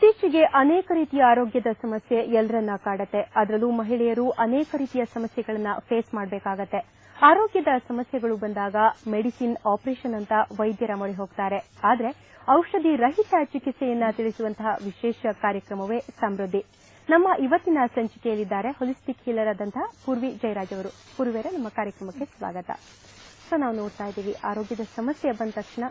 ಇತ್ತೀಚೆಗೆ ಅನೇಕ ರೀತಿಯ ಆರೋಗ್ಯದ ಸಮಸ್ಯೆ ಎಲ್ಲರನ್ನ ಕಾಡತ್ತೆ. ಅದರಲ್ಲೂ ಮಹಿಳೆಯರು ಅನೇಕ ರೀತಿಯ ಸಮಸ್ಯೆಗಳನ್ನ ಫೇಸ್ ಮಾಡಬೇಕಾಗತ್ತೆ. ಆರೋಗ್ಯದ ಸಮಸ್ಯೆಗಳು ಬಂದಾಗ ಮೆಡಿಸಿನ್ ಆಪರೇಷನ್ ಅಂತ ವೈದ್ಯರ ಮೊರೆ ಹೋಗ್ತಾರೆ. ಆದರೆ ಔಷಧಿ ರಹಿತ ಚಿಕಿತ್ಸೆಯನ್ನ ತಿಳಿಸುವಂತಹ ವಿಶೇಷ ಕಾರ್ಯಕ್ರಮವೇ ಸಮೃದ್ಧಿ. ನಮ್ಮ ಇವತ್ತಿನ ಸಂಚಿಕೆಯಲ್ಲಿದ್ದಾರೆ ಹೊಲಿಸ್ಟಿಕ್ ಹೀಲರ್ ಆದಂತಹ ಪೂರ್ವಿ ಜಯರಾಜ್ ಅವರು. ಪೂರ್ವಿಯರ ನಮ್ಮ ಕಾರ್ಯಕ್ರಮಕ್ಕೆ ಸ್ವಾಗತ. ಸೊ ನಾವು ನೋಡ್ತಾ ಇದ್ದೀವಿ. ಆರೋಗ್ಯದ ಸಮಸ್ಯೆ ಬಂದ ತಕ್ಷಣ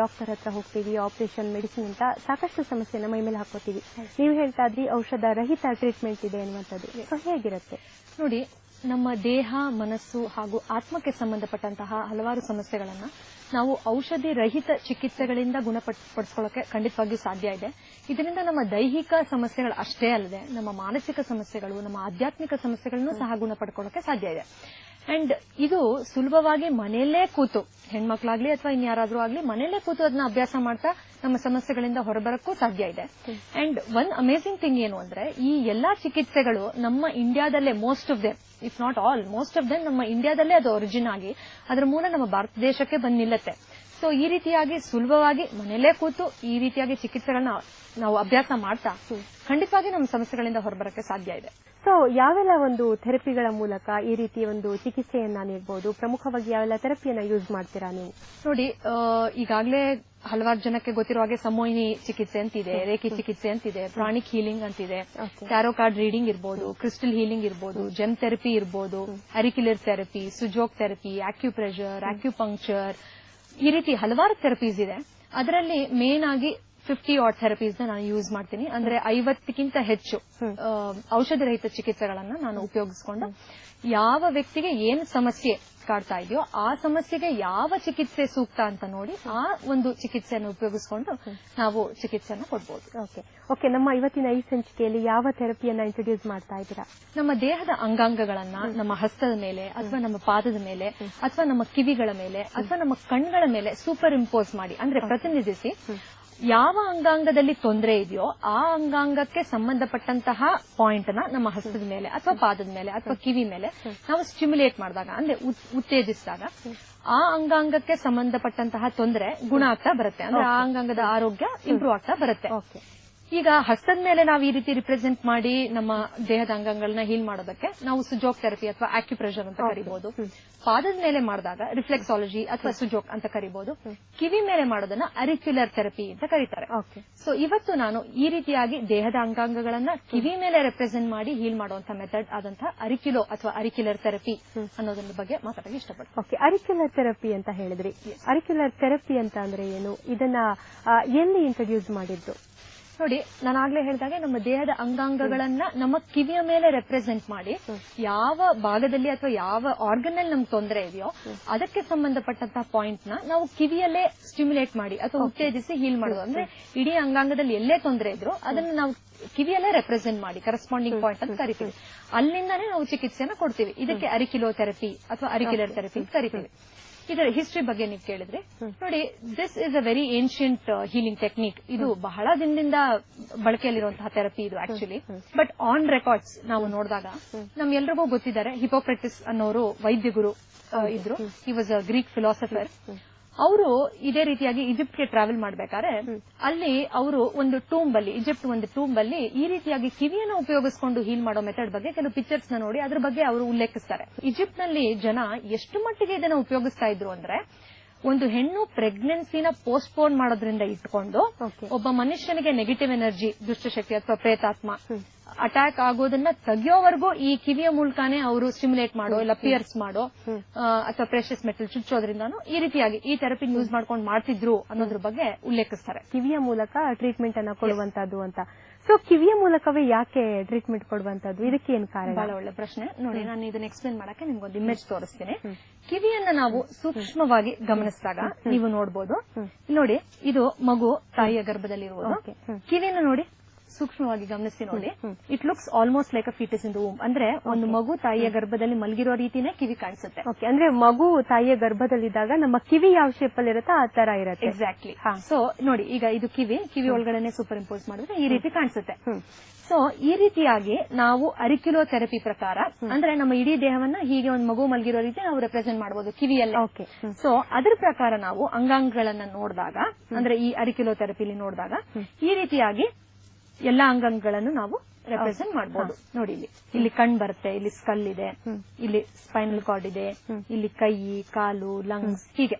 ಡಾಕ್ಟರ್ ಹತ್ರ ಹೋಗ್ತೀವಿ, ಆಪರೇಷನ್, ಮೆಡಿಸಿನ್ ಅಂತ ಸಾಕಷ್ಟು ಸಮಸ್ಯೆನ ಮೈ ಮೇಲೆ ಹಾಕೋತೀವಿ. ನೀವು ಹೇಳ್ತಾ ಇದ್ರಿ, ಔಷಧ ರಹಿತ ಟ್ರೀಟ್ಮೆಂಟ್ ಇದೆ ಅನ್ನುವಂಥದ್ದು ಹೇಗಿರುತ್ತೆ? ನೋಡಿ, ನಮ್ಮ ದೇಹ, ಮನಸ್ಸು ಹಾಗೂ ಆತ್ಮಕ್ಕೆ ಸಂಬಂಧಪಟ್ಟಂತಹ ಹಲವಾರು ಸಮಸ್ಯೆಗಳನ್ನ ನಾವು ಔಷಧಿ ರಹಿತ ಚಿಕಿತ್ಸೆಗಳಿಂದ ಗುಣಪಡಿಸ್ಕೊಳ್ಳೋಕೆ ಖಂಡಿತವಾಗಿಯೂ ಸಾಧ್ಯ ಇದೆ. ಇದರಿಂದ ನಮ್ಮ ದೈಹಿಕ ಸಮಸ್ಯೆಗಳು ಅಷ್ಟೇ ಅಲ್ಲದೆ, ನಮ್ಮ ಮಾನಸಿಕ ಸಮಸ್ಯೆಗಳು, ನಮ್ಮ ಆಧ್ಯಾತ್ಮಿಕ ಸಮಸ್ಯೆಗಳನ್ನು ಸಹ ಗುಣಪಡ್ಕೊಳ್ಳೋಕೆ ಸಾಧ್ಯ ಇದೆ. ಅಂಡ್ ಇದು ಸುಲಭವಾಗಿ ಮನೆಯಲ್ಲೇ ಕೂತು, ಹೆಣ್ಮಕ್ಳಾಗ್ಲಿ ಅಥವಾ ಇನ್ಯಾರಾದ್ರೂ ಆಗ್ಲಿ ಮನೆಯಲ್ಲೇ ಕೂತು ಅದನ್ನ ಅಭ್ಯಾಸ ಮಾಡ್ತಾ ನಮ್ಮ ಸಮಸ್ಯೆಗಳಿಂದ ಹೊರಬರಕ್ಕೂ ಸಾಧ್ಯ ಇದೆ. ಅಂಡ್ ಒನ್ ಅಮೇಸಿಂಗ್ ಥಿಂಗ್ ಏನು ಅಂದ್ರೆ ಈ ಎಲ್ಲಾ ಚಿಕಿತ್ಸೆಗಳು ನಮ್ಮ ಇಂಡಿಯಾದಲ್ಲೇ most of them if not all most of them ನಮ್ಮ ಇಂಡಿಯಾದಲ್ಲೇ ಅದು ಒರಿಜಿನ್ ಆಗಿ, ಅದರ ಮೂಲ ನಮ್ಮ ಭಾರತ ದೇಶಕ್ಕೆ ಬಂದ್ ನಿಲ್ಲತ್ತೆ. ಸೊ ಈ ರೀತಿಯಾಗಿ ಸುಲಭವಾಗಿ ಮನೆಯಲ್ಲೇ ಕೂತು ಈ ರೀತಿಯಾಗಿ ಚಿಕಿತ್ಸೆಗಳನ್ನ ನಾವು ಅಭ್ಯಾಸ ಮಾಡ್ತಾ ಖಂಡಿತವಾಗಿ ನಮ್ಮ ಸಮಸ್ಯೆಗಳಿಂದ ಹೊರಬರಕ್ಕೆ ಸಾಧ್ಯ ಇದೆ. ಸೊ ಯಾವೆಲ್ಲ ಒಂದು ಥೆರಪಿಗಳ ಮೂಲಕ ಈ ರೀತಿಯ ಒಂದು ಚಿಕಿತ್ಸೆಯನ್ನ ನೀಡಬಹುದು ಪ್ರಮುಖವಾಗಿ ಯಾವೆಲ್ಲ ಥೆರಪಿಯನ್ನ ಯೂಸ್ ಮಾಡ್ತೀರಾ ನೀವು? ನೋಡಿ ಈಗಾಗಲೇ ಹಲವಾರು ಜನಕ್ಕೆ ಗೊತ್ತಿರುವ ಹಾಗೆ ಸಮೋಹಿನಿ ಚಿಕಿತ್ಸೆ ಅಂತಿದೆ ರೇಖಿ ಚಿಕಿತ್ಸೆ ಅಂತಿದೆ ಪ್ರಾಣಿಕ್ ಹೀಲಿಂಗ್ ಅಂತಿದೆ. ಟ್ಯಾರೋ ಕಾರ್ಡ್ ರೀಡಿಂಗ್ ಇರ್ಬೋದು ಕ್ರಿಸ್ಟಲ್ ಹೀಲಿಂಗ್ ಇರ್ಬೋದು ಜೆಮ್ ಥೆರಪಿ ಇರ್ಬೋದು auricular therapy sujok therapy acupressure acupuncture ಈ ರೀತಿ ಹಲವಾರು ಥೆರಪೀಸ್ ಇದೆ. ಅದರಲ್ಲಿ ಮೇನ್ ಆಗಿ ಫಿಫ್ಟಿ ಆಟ್ ಥೆರಪೀಸ್ ನಾನು ಯೂಸ್ ಮಾಡ್ತೀನಿ. ಅಂದ್ರೆ ಐವತ್ತಕ್ಕಿಂತ ಹೆಚ್ಚು ಔಷಧ ರಹಿತ ಚಿಕಿತ್ಸೆಗಳನ್ನ ನಾನು ಉಪಯೋಗಿಸಿಕೊಂಡು ಯಾವ ವ್ಯಕ್ತಿಗೆ ಏನು ಸಮಸ್ಯೆ ಕಾಡ್ತಾ ಇದೆಯೋ ಆ ಸಮಸ್ಯೆಗೆ ಯಾವ ಚಿಕಿತ್ಸೆ ಸೂಕ್ತ ಅಂತ ನೋಡಿ ಆ ಒಂದು ಚಿಕಿತ್ಸೆಯನ್ನು ಉಪಯೋಗಿಸಿಕೊಂಡು ನಾವು ಚಿಕಿತ್ಸೆಯನ್ನು ಕೊಡಬಹುದು ಓಕೆ. ಓಕೆ ನಮ್ಮ ಇವತ್ತಿನ ಈ ಸಂಚಿಕೆಯಲ್ಲಿ ಯಾವ ಥೆರಪಿಯನ್ನ ಇಂಟ್ರೊಡ್ಯೂಸ್ ಮಾಡ್ತಾ ಇದ್ದೀರಾ? ನಮ್ಮ ದೇಹದ ಅಂಗಾಂಗಗಳನ್ನ ನಮ್ಮ ಹಸ್ತದ ಮೇಲೆ ಅಥವಾ ನಮ್ಮ ಪಾದದ ಮೇಲೆ ಅಥವಾ ನಮ್ಮ ಕಿವಿಗಳ ಮೇಲೆ ಅಥವಾ ನಮ್ಮ ಕಣ್ಗಳ ಮೇಲೆ ಸೂಪರ್ ಇಂಪೋಸ್ ಮಾಡಿ ಅಂದ್ರೆ ಪ್ರತಿನಿಧಿಸಿ ಯಾವ ಅಂಗಾಂಗದಲ್ಲಿ ತೊಂದರೆ ಇದೆಯೋ ಆ ಅಂಗಾಂಗಕ್ಕೆ ಸಂಬಂಧಪಟ್ಟಂತಹ ಪಾಯಿಂಟ್ನ ನಮ್ಮ ಹಸ್ತದ ಮೇಲೆ ಅಥವಾ ಪಾದದ ಮೇಲೆ ಅಥವಾ ಕಿವಿ ಮೇಲೆ ನಾವು ಸ್ಟಿಮ್ಯುಲೇಟ್ ಮಾಡಿದಾಗ ಅಂದ್ರೆ ಉತ್ತೇಜಿಸಿದಾಗ ಆ ಅಂಗಾಂಗಕ್ಕೆ ಸಂಬಂಧಪಟ್ಟಂತಹ ತೊಂದರೆ ಗುಣ ಆಗ್ತಾ ಬರುತ್ತೆ. ಅಂದ್ರೆ ಆ ಅಂಗಾಂಗದ ಆರೋಗ್ಯ ಇಂಪ್ರೂವ್ ಆಗ್ತಾ ಬರುತ್ತೆ. ಓಕೆ ಈಗ ಹಸ್ತದ ಮೇಲೆ ನಾವು ಈ ರೀತಿ ರಿಪ್ರೆಸೆಂಟ್ ಮಾಡಿ ನಮ್ಮ ದೇಹದ ಅಂಗಗಳನ್ನ ಹೀಲ್ ಮಾಡೋದಕ್ಕೆ ನಾವು ಸುಜೋಕ್ ಥೆರಪಿ ಅಥವಾ ಆಕ್ಯುಪ್ರೆಷರ್ ಅಂತ ಕರಿಬಹುದು ಪಾದದ ಮೇಲೆ ಮಾಡಿದಾಗ ರಿಫ್ಲೆಕ್ಸಾಲಜಿ ಅಥವಾ ಸುಜೋಕ್ ಅಂತ ಕರಿಬಹುದು ಕಿವಿ ಮೇಲೆ ಮಾಡೋದನ್ನ ಅರಿಕ್ಯುಲರ್ ಥೆರಪಿ ಅಂತ ಕರೀತಾರೆ. ಓಕೆ ಸೊ ಇವತ್ತು ನಾನು ಈ ರೀತಿಯಾಗಿ ದೇಹದ ಅಂಗಾಂಗಗಳನ್ನ ಕಿವಿ ಮೇಲೆ ರೆಪ್ರೆಸೆಂಟ್ ಮಾಡಿ ಹೀಲ್ ಮಾಡುವಂತಹ ಮೆಥಡ್ ಆದಂತಹ ಅರಿಕ್ಯುಲೋ ಅಥವಾ ಅರಿಕ್ಯುಲರ್ ಥೆರಪಿ ಅನ್ನೋದ್ರ ಬಗ್ಗೆ ಮಾತಾಡಕ್ಕೆ ಇಷ್ಟಪಡ್ತೀನಿ. ಓಕೆ ಅರಿಕ್ಯುಲರ್ ಥೆರಪಿ ಅಂತ ಹೇಳಿದ್ರಿ. ಅರಿಕ್ಯುಲರ್ ಥೆರಪಿ ಅಂತ ಅಂದ್ರೆ ಏನು? ಇದನ್ನ ಎಲ್ಲಿ ಇಂಟ್ರೊಡ್ಯೂಸ್ ಮಾಡಿದ್ದು? ನೋಡಿ ನಾನು ಆಗ್ಲೇ ಹೇಳಿದಾಗೆ ನಮ್ಮ ದೇಹದ ಅಂಗಾಂಗಗಳನ್ನ ನಮ್ಮ ಕಿವಿಯ ಮೇಲೆ ರೆಪ್ರೆಸೆಂಟ್ ಮಾಡಿ ಯಾವ ಭಾಗದಲ್ಲಿ ಅಥವಾ ಯಾವ ಆರ್ಗನ್ ಅಲ್ಲಿ ನಮ್ಗೆ ತೊಂದರೆ ಇದೆಯೋ ಅದಕ್ಕೆ ಸಂಬಂಧಪಟ್ಟಂತಹ ಪಾಯಿಂಟ್ನ ನಾವು ಕಿವಿಯಲ್ಲೇ ಸ್ಟಿಮ್ಯುಲೇಟ್ ಮಾಡಿ ಅಥವಾ ಉತ್ತೇಜಿಸಿ ಹೀಲ್ ಮಾಡೋದು. ಅಂದ್ರೆ ಇಡೀ ಅಂಗಾಂಗದಲ್ಲಿ ಎಲ್ಲೇ ತೊಂದರೆ ಇದ್ರು ಅದನ್ನ ನಾವು ಕಿವಿಯಲ್ಲೇ ರೆಪ್ರೆಸೆಂಟ್ ಮಾಡಿ ಕರೆಸ್ಪಾಂಡಿಂಗ್ ಪಾಯಿಂಟ್ ಅಂತ ಕರಿತೀವಿ. ಅಲ್ಲಿಂದಾನೇ ನಾವು ಚಿಕಿತ್ಸೆಯನ್ನು ಕೊಡ್ತೀವಿ. ಇದಕ್ಕೆ ಅರಿಕಿಲೋ ಥೆರಪಿ ಅಥವಾ ಅರಿಕ್ಯುಲರ್ ಥೆರಪಿ ಅಂತ ಕರಿತೀವಿ. ಇದರ ಹಿಸ್ಟ್ರಿ ಬಗ್ಗೆ ನೀವು ಕೇಳಿದ್ರೆ. ನೋಡಿ this is a very ancient healing technique ಇದು ಬಹಳ ದಿನದಿಂದ ಬಳಕೆಯಲ್ಲಿರುವಂತಹ ಥೆರಪಿ ಇದು ಆಕ್ಚುಲಿ ಬಟ್ ಆನ್ ರೆಕಾರ್ಡ್ಸ್ ನಾವು ನೋಡಿದಾಗ ನಮ್ಗೆಲ್ರಿಗೂ ಗೊತ್ತಿದ್ದಾರೆ ಹಿಪೋಕ್ರೆಟಿಸ್ ಅನ್ನೋರು ವೈದ್ಯ ಗುರು ಇದ್ರು. He was a Greek philosopher ಅವರು ಇದೇ ರೀತಿಯಾಗಿ ಈಜಿಪ್ಟ್ಗೆ ಟ್ರಾವೆಲ್ ಮಾಡ್ಬೇಕಾದ್ರೆ ಅಲ್ಲಿ ಅವರು ಒಂದು ಟೂಂಬ್ ಅಲ್ಲಿ ಈಜಿಪ್ಟ್ ಒಂದು ಟೂಂಬ್ ಅಲ್ಲಿ ಈ ರೀತಿಯಾಗಿ ಕಿವಿಯನ್ನು ಉಪಯೋಗಿಸಿಕೊಂಡು ಹೀಲ್ ಮಾಡೋ ಮೆಥಡ್ ಬಗ್ಗೆ ಕೆಲವು ಪಿಕ್ಚರ್ಸ್ನ ನೋಡಿ ಅದ್ರ ಬಗ್ಗೆ ಅವರು ಉಲ್ಲೇಖಿಸ್ತಾರೆ. ಈಜಿಪ್ಟ್ನಲ್ಲಿ ಜನ ಎಷ್ಟು ಮಟ್ಟಿಗೆ ಇದನ್ನ ಉಪಯೋಗಿಸ್ತಾ ಇದ್ರು ಅಂದ್ರೆ ಒಂದು ಹೆಣ್ಣು ಪ್ರೆಗ್ನೆನ್ಸಿನ ಪೋಸ್ಟ್ಪೋನ್ ಮಾಡೋದ್ರಿಂದ ಇಟ್ಕೊಂಡು ಒಬ್ಬ ಮನುಷ್ಯನಿಗೆ ನೆಗೆಟಿವ್ ಎನರ್ಜಿ ದುಷ್ಟಶಕ್ತಿ ಅಥವಾ ಪ್ರೇತಾತ್ಮ ಅಟ್ಯಾಕ್ ಆಗೋದನ್ನ ತೆಗಿಯೋವರೆಗೂ ಈ ಕಿವಿಯ ಮೂಲಕನೇ ಅವರು ಸ್ಟಿಮ್ಯುಲೇಟ್ ಮಾಡೋ ಇಲ್ಲ ಪಿಯರ್ಸ್ ಮಾಡೋ ಆ, ಅಥವಾ ಪ್ರೆಷಸ್ ಮೆಟಲ್ ಚುಚ್ಚೋದ್ರಿಂದಾನು ಈ ರೀತಿಯಾಗಿ ಈ ಥೆರಪಿ ಯೂಸ್ ಮಾಡ್ಕೊಂಡು ಮಾಡ್ತಿದ್ರು ಅನ್ನೋದ್ರ ಬಗ್ಗೆ ಉಲ್ಲೇಖಿಸ್ತಾರೆ. ಕಿವಿಯ ಮೂಲಕ ಟ್ರೀಟ್ಮೆಂಟ್ ಅನ್ನ ಕೊಡುವಂತದ್ದು ಅಂತ. ಸೊ ಕಿವಿಯ ಮೂಲಕವೇ ಯಾಕೆ ಟ್ರೀಟ್ಮೆಂಟ್ ಕೊಡುವಂತದ್ದು ಇದಕ್ಕೆ ಏನ್ ಕಾರಣ? ಬಹಳ ಒಳ್ಳೆ ಪ್ರಶ್ನೆ. ನೋಡಿ ನಾನು ಇದನ್ನ ಎಕ್ಸ್ಪ್ಲೇನ್ ಮಾಡಕ್ಕೆ ನಿಮ್ಗೊಂದು ಇಮೇಜ್ ತೋರಿಸ್ತೀನಿ. ಕಿವಿಯನ್ನ ನಾವು ಸೂಕ್ಷ್ಮವಾಗಿ ಗಮನಿಸಿದಾಗ ನೀವು ನೋಡಬಹುದು ನೋಡಿ ಇದು ಮಗು ತಾಯಿಯ ಗರ್ಭದಲ್ಲಿರುವುದು. ಕಿವಿನ ನೋಡಿ. ಸೂಕ್ಷ್ಮವಾಗಿ ಗಮನಿಸಿ ನೋಡಿ. It looks almost like a foetus in the womb ಅಂದ್ರೆ ಒಂದು ಮಗು ತಾಯಿಯ ಗರ್ಭದಲ್ಲಿ ಮಲಗಿರೋ ರೀತಿನೇ ಕಿವಿ ಕಾಣಿಸುತ್ತೆ. ಓಕೆ ಅಂದ್ರೆ ಮಗು ತಾಯಿಯ ಗರ್ಭದಲ್ಲಿದ್ದಾಗ ನಮ್ಮ ಕಿವಿ ಯಾವ ಶೇಪ್ ಅಲ್ಲಿ ಇರುತ್ತೆ ಆ ತರ ಇರುತ್ತೆ. ಎಕ್ಸಾಕ್ಟ್ಲಿ ಸೊ ನೋಡಿ ಈಗ ಇದು ಕಿವಿ. ಕಿವಿ ಒಳಗಡೆ ಸೂಪರ್ ಇಂಪೋಸ್ ಮಾಡಿದ್ರೆ ಈ ರೀತಿ ಕಾಣಿಸುತ್ತೆ. ಸೊ ಈ ರೀತಿಯಾಗಿ ನಾವು ಅರಿಕ್ಯುಲೋ ಥೆರಪಿ ಪ್ರಕಾರ ಅಂದ್ರೆ ನಮ್ಮ ಇಡೀ ದೇಹವನ್ನ ಹೀಗೆ ಒಂದು ಮಗು ಮಲಗಿರೋ ರೀತಿ ನಾವು ರೆಪ್ರೆಸೆಂಟ್ ಮಾಡಬಹುದು ಕಿವಿಯಲ್ಲಿ. ಓಕೆ ಸೊ ಅದ್ರ ಪ್ರಕಾರ ನಾವು ಅಂಗಾಂಗಗಳನ್ನ ನೋಡಿದಾಗ ಅಂದ್ರೆ ಈ ಅರಿಕ್ಯುಲೋ ಥೆರಪಿಲಿ ನೋಡಿದಾಗ ಈ ರೀತಿಯಾಗಿ ಎಲ್ಲಾ ಅಂಗಾಂಗಗಳನ್ನು ನಾವು ರೆಪ್ರೆಸೆಂಟ್ ಮಾಡಬಹುದು ನೋಡಿ ಇಲ್ಲಿ. ಇಲ್ಲಿ ಕಣ್ ಬರುತ್ತೆ ಇಲ್ಲಿ ಸ್ಕಲ್ ಇದೆ ಇಲ್ಲಿ ಸ್ಪೈನಲ್ ಕಾರ್ಡ್ ಇದೆ ಇಲ್ಲಿ ಕೈ ಕಾಲು ಲಂಗ್ಸ್ ಹೀಗೆ.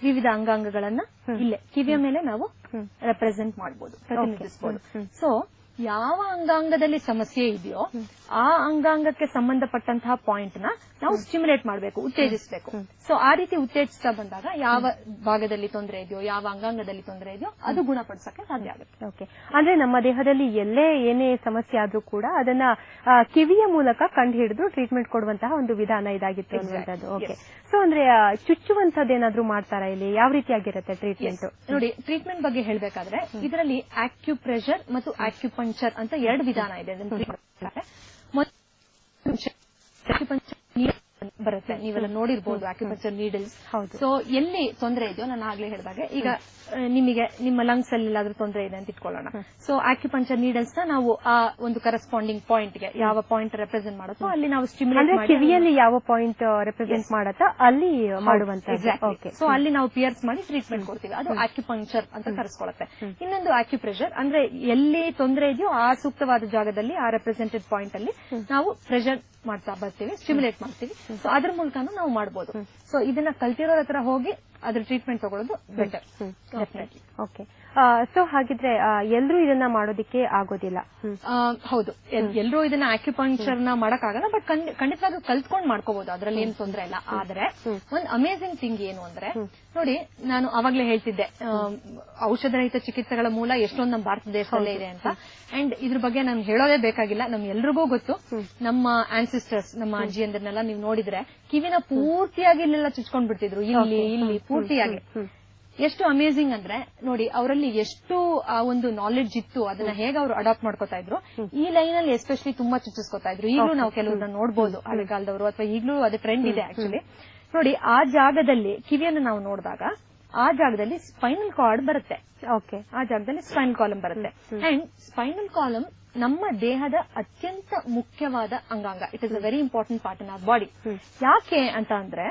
ವಿವಿಧ ಅಂಗಾಂಗಗಳನ್ನ ಇಲ್ಲೇ ಕಿವಿಯ ಮೇಲೆ ನಾವು ರೆಪ್ರೆಸೆಂಟ್ ಮಾಡಬಹುದು ಪ್ರತಿನಿಧಿಸಬಹುದು ಸೊ ಯಾವ ಅಂಗಾಂಗದಲ್ಲಿ ಸಮಸ್ಯೆ ಇದೆಯೋ ಆ ಅಂಗಾಂಗಕ್ಕೆ ಸಂಬಂಧಪಟ್ಟಂತಹ ಪಾಯಿಂಟ್ನ ನಾವು ಸ್ಟಿಮ್ಯುಲೇಟ್ ಮಾಡಬೇಕು ಉತ್ತೇಜಿಸಬೇಕು. ಸೊ ಆ ರೀತಿ ಉತ್ತೇಜಿಸ್ತಾ ಬಂದಾಗ ಯಾವ ಭಾಗದಲ್ಲಿ ತೊಂದರೆ ಇದೆಯೋ ಯಾವ ಅಂಗಾಂಗದಲ್ಲಿ ತೊಂದರೆ ಇದೆಯೋ ಅದು ಗುಣಪಡಿಸಕ್ಕೆ ಸಾಧ್ಯ ಆಗುತ್ತೆ. ಓಕೆ ಅಂದ್ರೆ ನಮ್ಮ ದೇಹದಲ್ಲಿ ಎಲ್ಲೇ ಏನೇ ಸಮಸ್ಯೆ ಆದ್ರೂ ಕೂಡ ಅದನ್ನ ಕಿವಿಯ ಮೂಲಕ ಕಂಡು ಹಿಡಿದು ಟ್ರೀಟ್ಮೆಂಟ್ ಕೊಡುವಂತಹ ಒಂದು ವಿಧಾನ ಇದಾಗಿತ್ತು ಅನ್ನುವಂಥದ್ದು. ಓಕೆ ಸೊ ಅಂದ್ರೆ ಚುಚ್ಚುವಂತದ್ದು ಚುಚ್ಚುವಂತದ್ದೇನಾದ್ರೂ ಮಾಡ್ತಾರಾ ಇಲ್ಲಿ? ಯಾವ ರೀತಿಯಾಗಿರುತ್ತೆ ಟ್ರೀಟ್ಮೆಂಟ್ ನೋಡಿ ಟ್ರೀಟ್ಮೆಂಟ್ ಬಗ್ಗೆ ಹೇಳಬೇಕಾದ್ರೆ ಇದರಲ್ಲಿ ಆಕ್ಯುಪ್ರೆಷರ್ ಮತ್ತು ಆಕ್ಯುಪಂಚರ್ ಅಂತ ಎರಡು ವಿಧಾನ ಇದೆ ಅದನ್ನ ಬರುತ್ತೆ. ನೀವೆಲ್ಲ ನೋಡಿರ್ಬೋದು ಆಕ್ಯುಪಂಚರ್ ನೀಡಲ್ಸ್ ಹೌದು. ಸೊ ಎಲ್ಲಿ ತೊಂದರೆ ಇದೆಯೋ ನಾನು ಆಗ್ಲೇ ಹೇಳಿದಾಗ ಈಗ ನಿಮಗೆ ನಿಮ್ಮ ಲಂಗ್ಸ್ ಅಲ್ಲಿ ಎಲ್ಲಾದ್ರೂ ತೊಂದರೆ ಇದೆ ಅಂತ ಇಟ್ಕೊಳ್ಳೋಣ. ಸೊ ಆಕ್ಯುಪಂಚರ್ ನೀಡಲ್ಸ್ನ ನಾವು ಆ ಒಂದು ಕರೆಸ್ಪಾಂಡಿಂಗ್ ಪಾಯಿಂಟ್ಗೆ ಯಾವ ಪಾಯಿಂಟ್ ರೆಪ್ರೆಸೆಂಟ್ ಮಾಡುತ್ತೋ ಅಲ್ಲಿ ನಾವು ಸ್ಟಿಮ್ಯುಲೇಟ್ ಕಿವಿಯಲ್ಲಿ ಯಾವ ಪಾಯಿಂಟ್ ರೆಪ್ರೆಸೆಂಟ್ ಮಾಡತ್ತಾ ಅಲ್ಲಿ ಮಾಡುವಂತ ಸೊ ಅಲ್ಲಿ ನಾವು ಪಿಯರ್ಸ್ ಮಾಡಿ ಟ್ರೀಟ್ಮೆಂಟ್ ಕೊಡ್ತೀವಿ. ಅದು ಆಕ್ಯುಪಂಕ್ಚರ್ ಅಂತ ಕರೆಸ್ಕೊಳ್ಳುತ್ತೆ ಇನ್ನೊಂದು ಆಕ್ಯುಪ್ರೆಷರ್ ಅಂದ್ರೆ ಎಲ್ಲಿ ತೊಂದರೆ ಇದೆಯೋ ಆ ಸೂಕ್ತವಾದ ಜಾಗದಲ್ಲಿ ಆ ರೆಪ್ರೆಸೆಂಟೆಡ್ ಪಾಯಿಂಟ್ ಅಲ್ಲಿ ನಾವು ಪ್ರೆಷರ್ ಮಾಡ್ತಾ ಬರ್ತೀವಿ ಸ್ಟಿಮ್ಯುಲೇಟ್ ಮಾಡ್ತೀವಿ. ಸೊ ಅದ್ರ ಮೂಲಕನೂ ನಾವು ಮಾಡಬಹುದು ಸೊ ಇದನ್ನ ಕಲ್ತಿರೋರ ಹತ್ರ ಹೋಗಿ ಅದ್ರ ಟ್ರೀಟ್ಮೆಂಟ್ ತಗೊಳ್ಳೋದು ಬೆಟರ್ ಡೆಫಿನೆಟ್ಲಿ ಓಕೆ ಸೊ ಹಾಗಿದ್ರೆ ಎಲ್ಲರೂ ಇದನ್ನ ಮಾಡೋದಿಕ್ಕೆ ಆಗೋದಿಲ್ಲ. ಹೌದು. ಎಲ್ಲರೂ ಇದನ್ನ ಆಕ್ಯುಪಂಕ್ಚರ್ನ ಮಾಡಕ್ಕಾಗಲ್ಲ ಬಟ್ ಖಂಡಿತವಾಗ್ಲೂ ಕಲ್ತ್ಕೊಂಡು ಮಾಡ್ಕೋಬಹುದು ಅದ್ರಲ್ಲಿ ಏನ್ ತೊಂದರೆ ಇಲ್ಲ. ಆದ್ರೆ ಒಂದ್ ಅಮೇಸಿಂಗ್ ಥಿಂಗ್ ಏನು ಅಂದ್ರೆ ನೋಡಿ ನಾನು ಅವಾಗ್ಲೇ ಹೇಳ್ತಿದ್ದೆ ಆ, ಔಷಧರಹಿತ ಚಿಕಿತ್ಸೆಗಳ ಮೂಲ ಎಷ್ಟೊಂದು ನಮ್ಮ ಭಾರತ ದೇಶದಲ್ಲೇ ಇದೆ ಅಂತ. ಅಂಡ್ ಇದ್ರ ಬಗ್ಗೆ ನಾನು ಹೇಳೋದೇ ಬೇಕಾಗಿಲ್ಲ. ನಮ್ ಎಲ್ರಿಗೂ ಗೊತ್ತು. ನಮ್ಮ ಆನ್ಸಿಸ್ಟರ್ಸ್ ನಮ್ಮ ಅಜ್ಜಿ ಅಂದ್ರನ್ನೆಲ್ಲ ನೀವು ನೋಡಿದ್ರೆ ಕಿವಿನ ಪೂರ್ತಿಯಾಗಿ ಇಲ್ಲೆಲ್ಲ ಚುಚ್ಕೊಂಡ್ ಬಿಡ್ತಿದ್ರು ಇಲ್ಲಿ ಇಲ್ಲಿ ಪೂರ್ತಿಯಾಗಿ ಎಷ್ಟು ಅಮೇಸಿಂಗ್ ಅಂದ್ರೆ ನೋಡಿ ಅವರಲ್ಲಿ ಎಷ್ಟು ಆ ಒಂದು ನಾಲೆಡ್ಜ್ ಇತ್ತು. ಅದನ್ನ ಹೇಗೆ ಅವರು ಅಡಾಪ್ಟ್ ಮಾಡ್ಕೋತಾ ಇದ್ರು. ಈ ಲೈನ್ ಅಲ್ಲಿ ಎಸ್ಪೆಷಲಿ ತುಂಬಾ ಚುಚ್ಚಿಸ್ಕೊತಾ ಇದ್ರು. ಈಗಲೂ ನಾವು ಕೆಲವ್ರನ್ನ ನೋಡಬಹುದು ಹಳೆ ಕಾಲದವರು ಅಥವಾ ಈಗಲೂ ಅದು ಟ್ರೆಂಡ್ ಇದೆ ಆಕ್ಚುಲಿ ನೋಡಿ ಆ ಜಾಗದಲ್ಲಿ ಕಿವಿಯನ್ನು ನಾವು ನೋಡಿದಾಗ ಆ ಜಾಗದಲ್ಲಿ ಸ್ಪೈನಲ್ ಕಾರ್ಡ್ ಬರುತ್ತೆ. ಓಕೆ ಆ ಜಾಗದಲ್ಲಿ ಸ್ಪೈನಲ್ ಕಾಲಮ್ ಬರುತ್ತೆ. ಅಂಡ್ ಸ್ಪೈನಲ್ ಕಾಲಮ್ ನಮ್ಮ ದೇಹದ ಅತ್ಯಂತ ಮುಖ್ಯವಾದ ಅಂಗಾಂಗ. It is a very important part in our body ಯಾಕೆ ಅಂತ ಅಂದ್ರೆ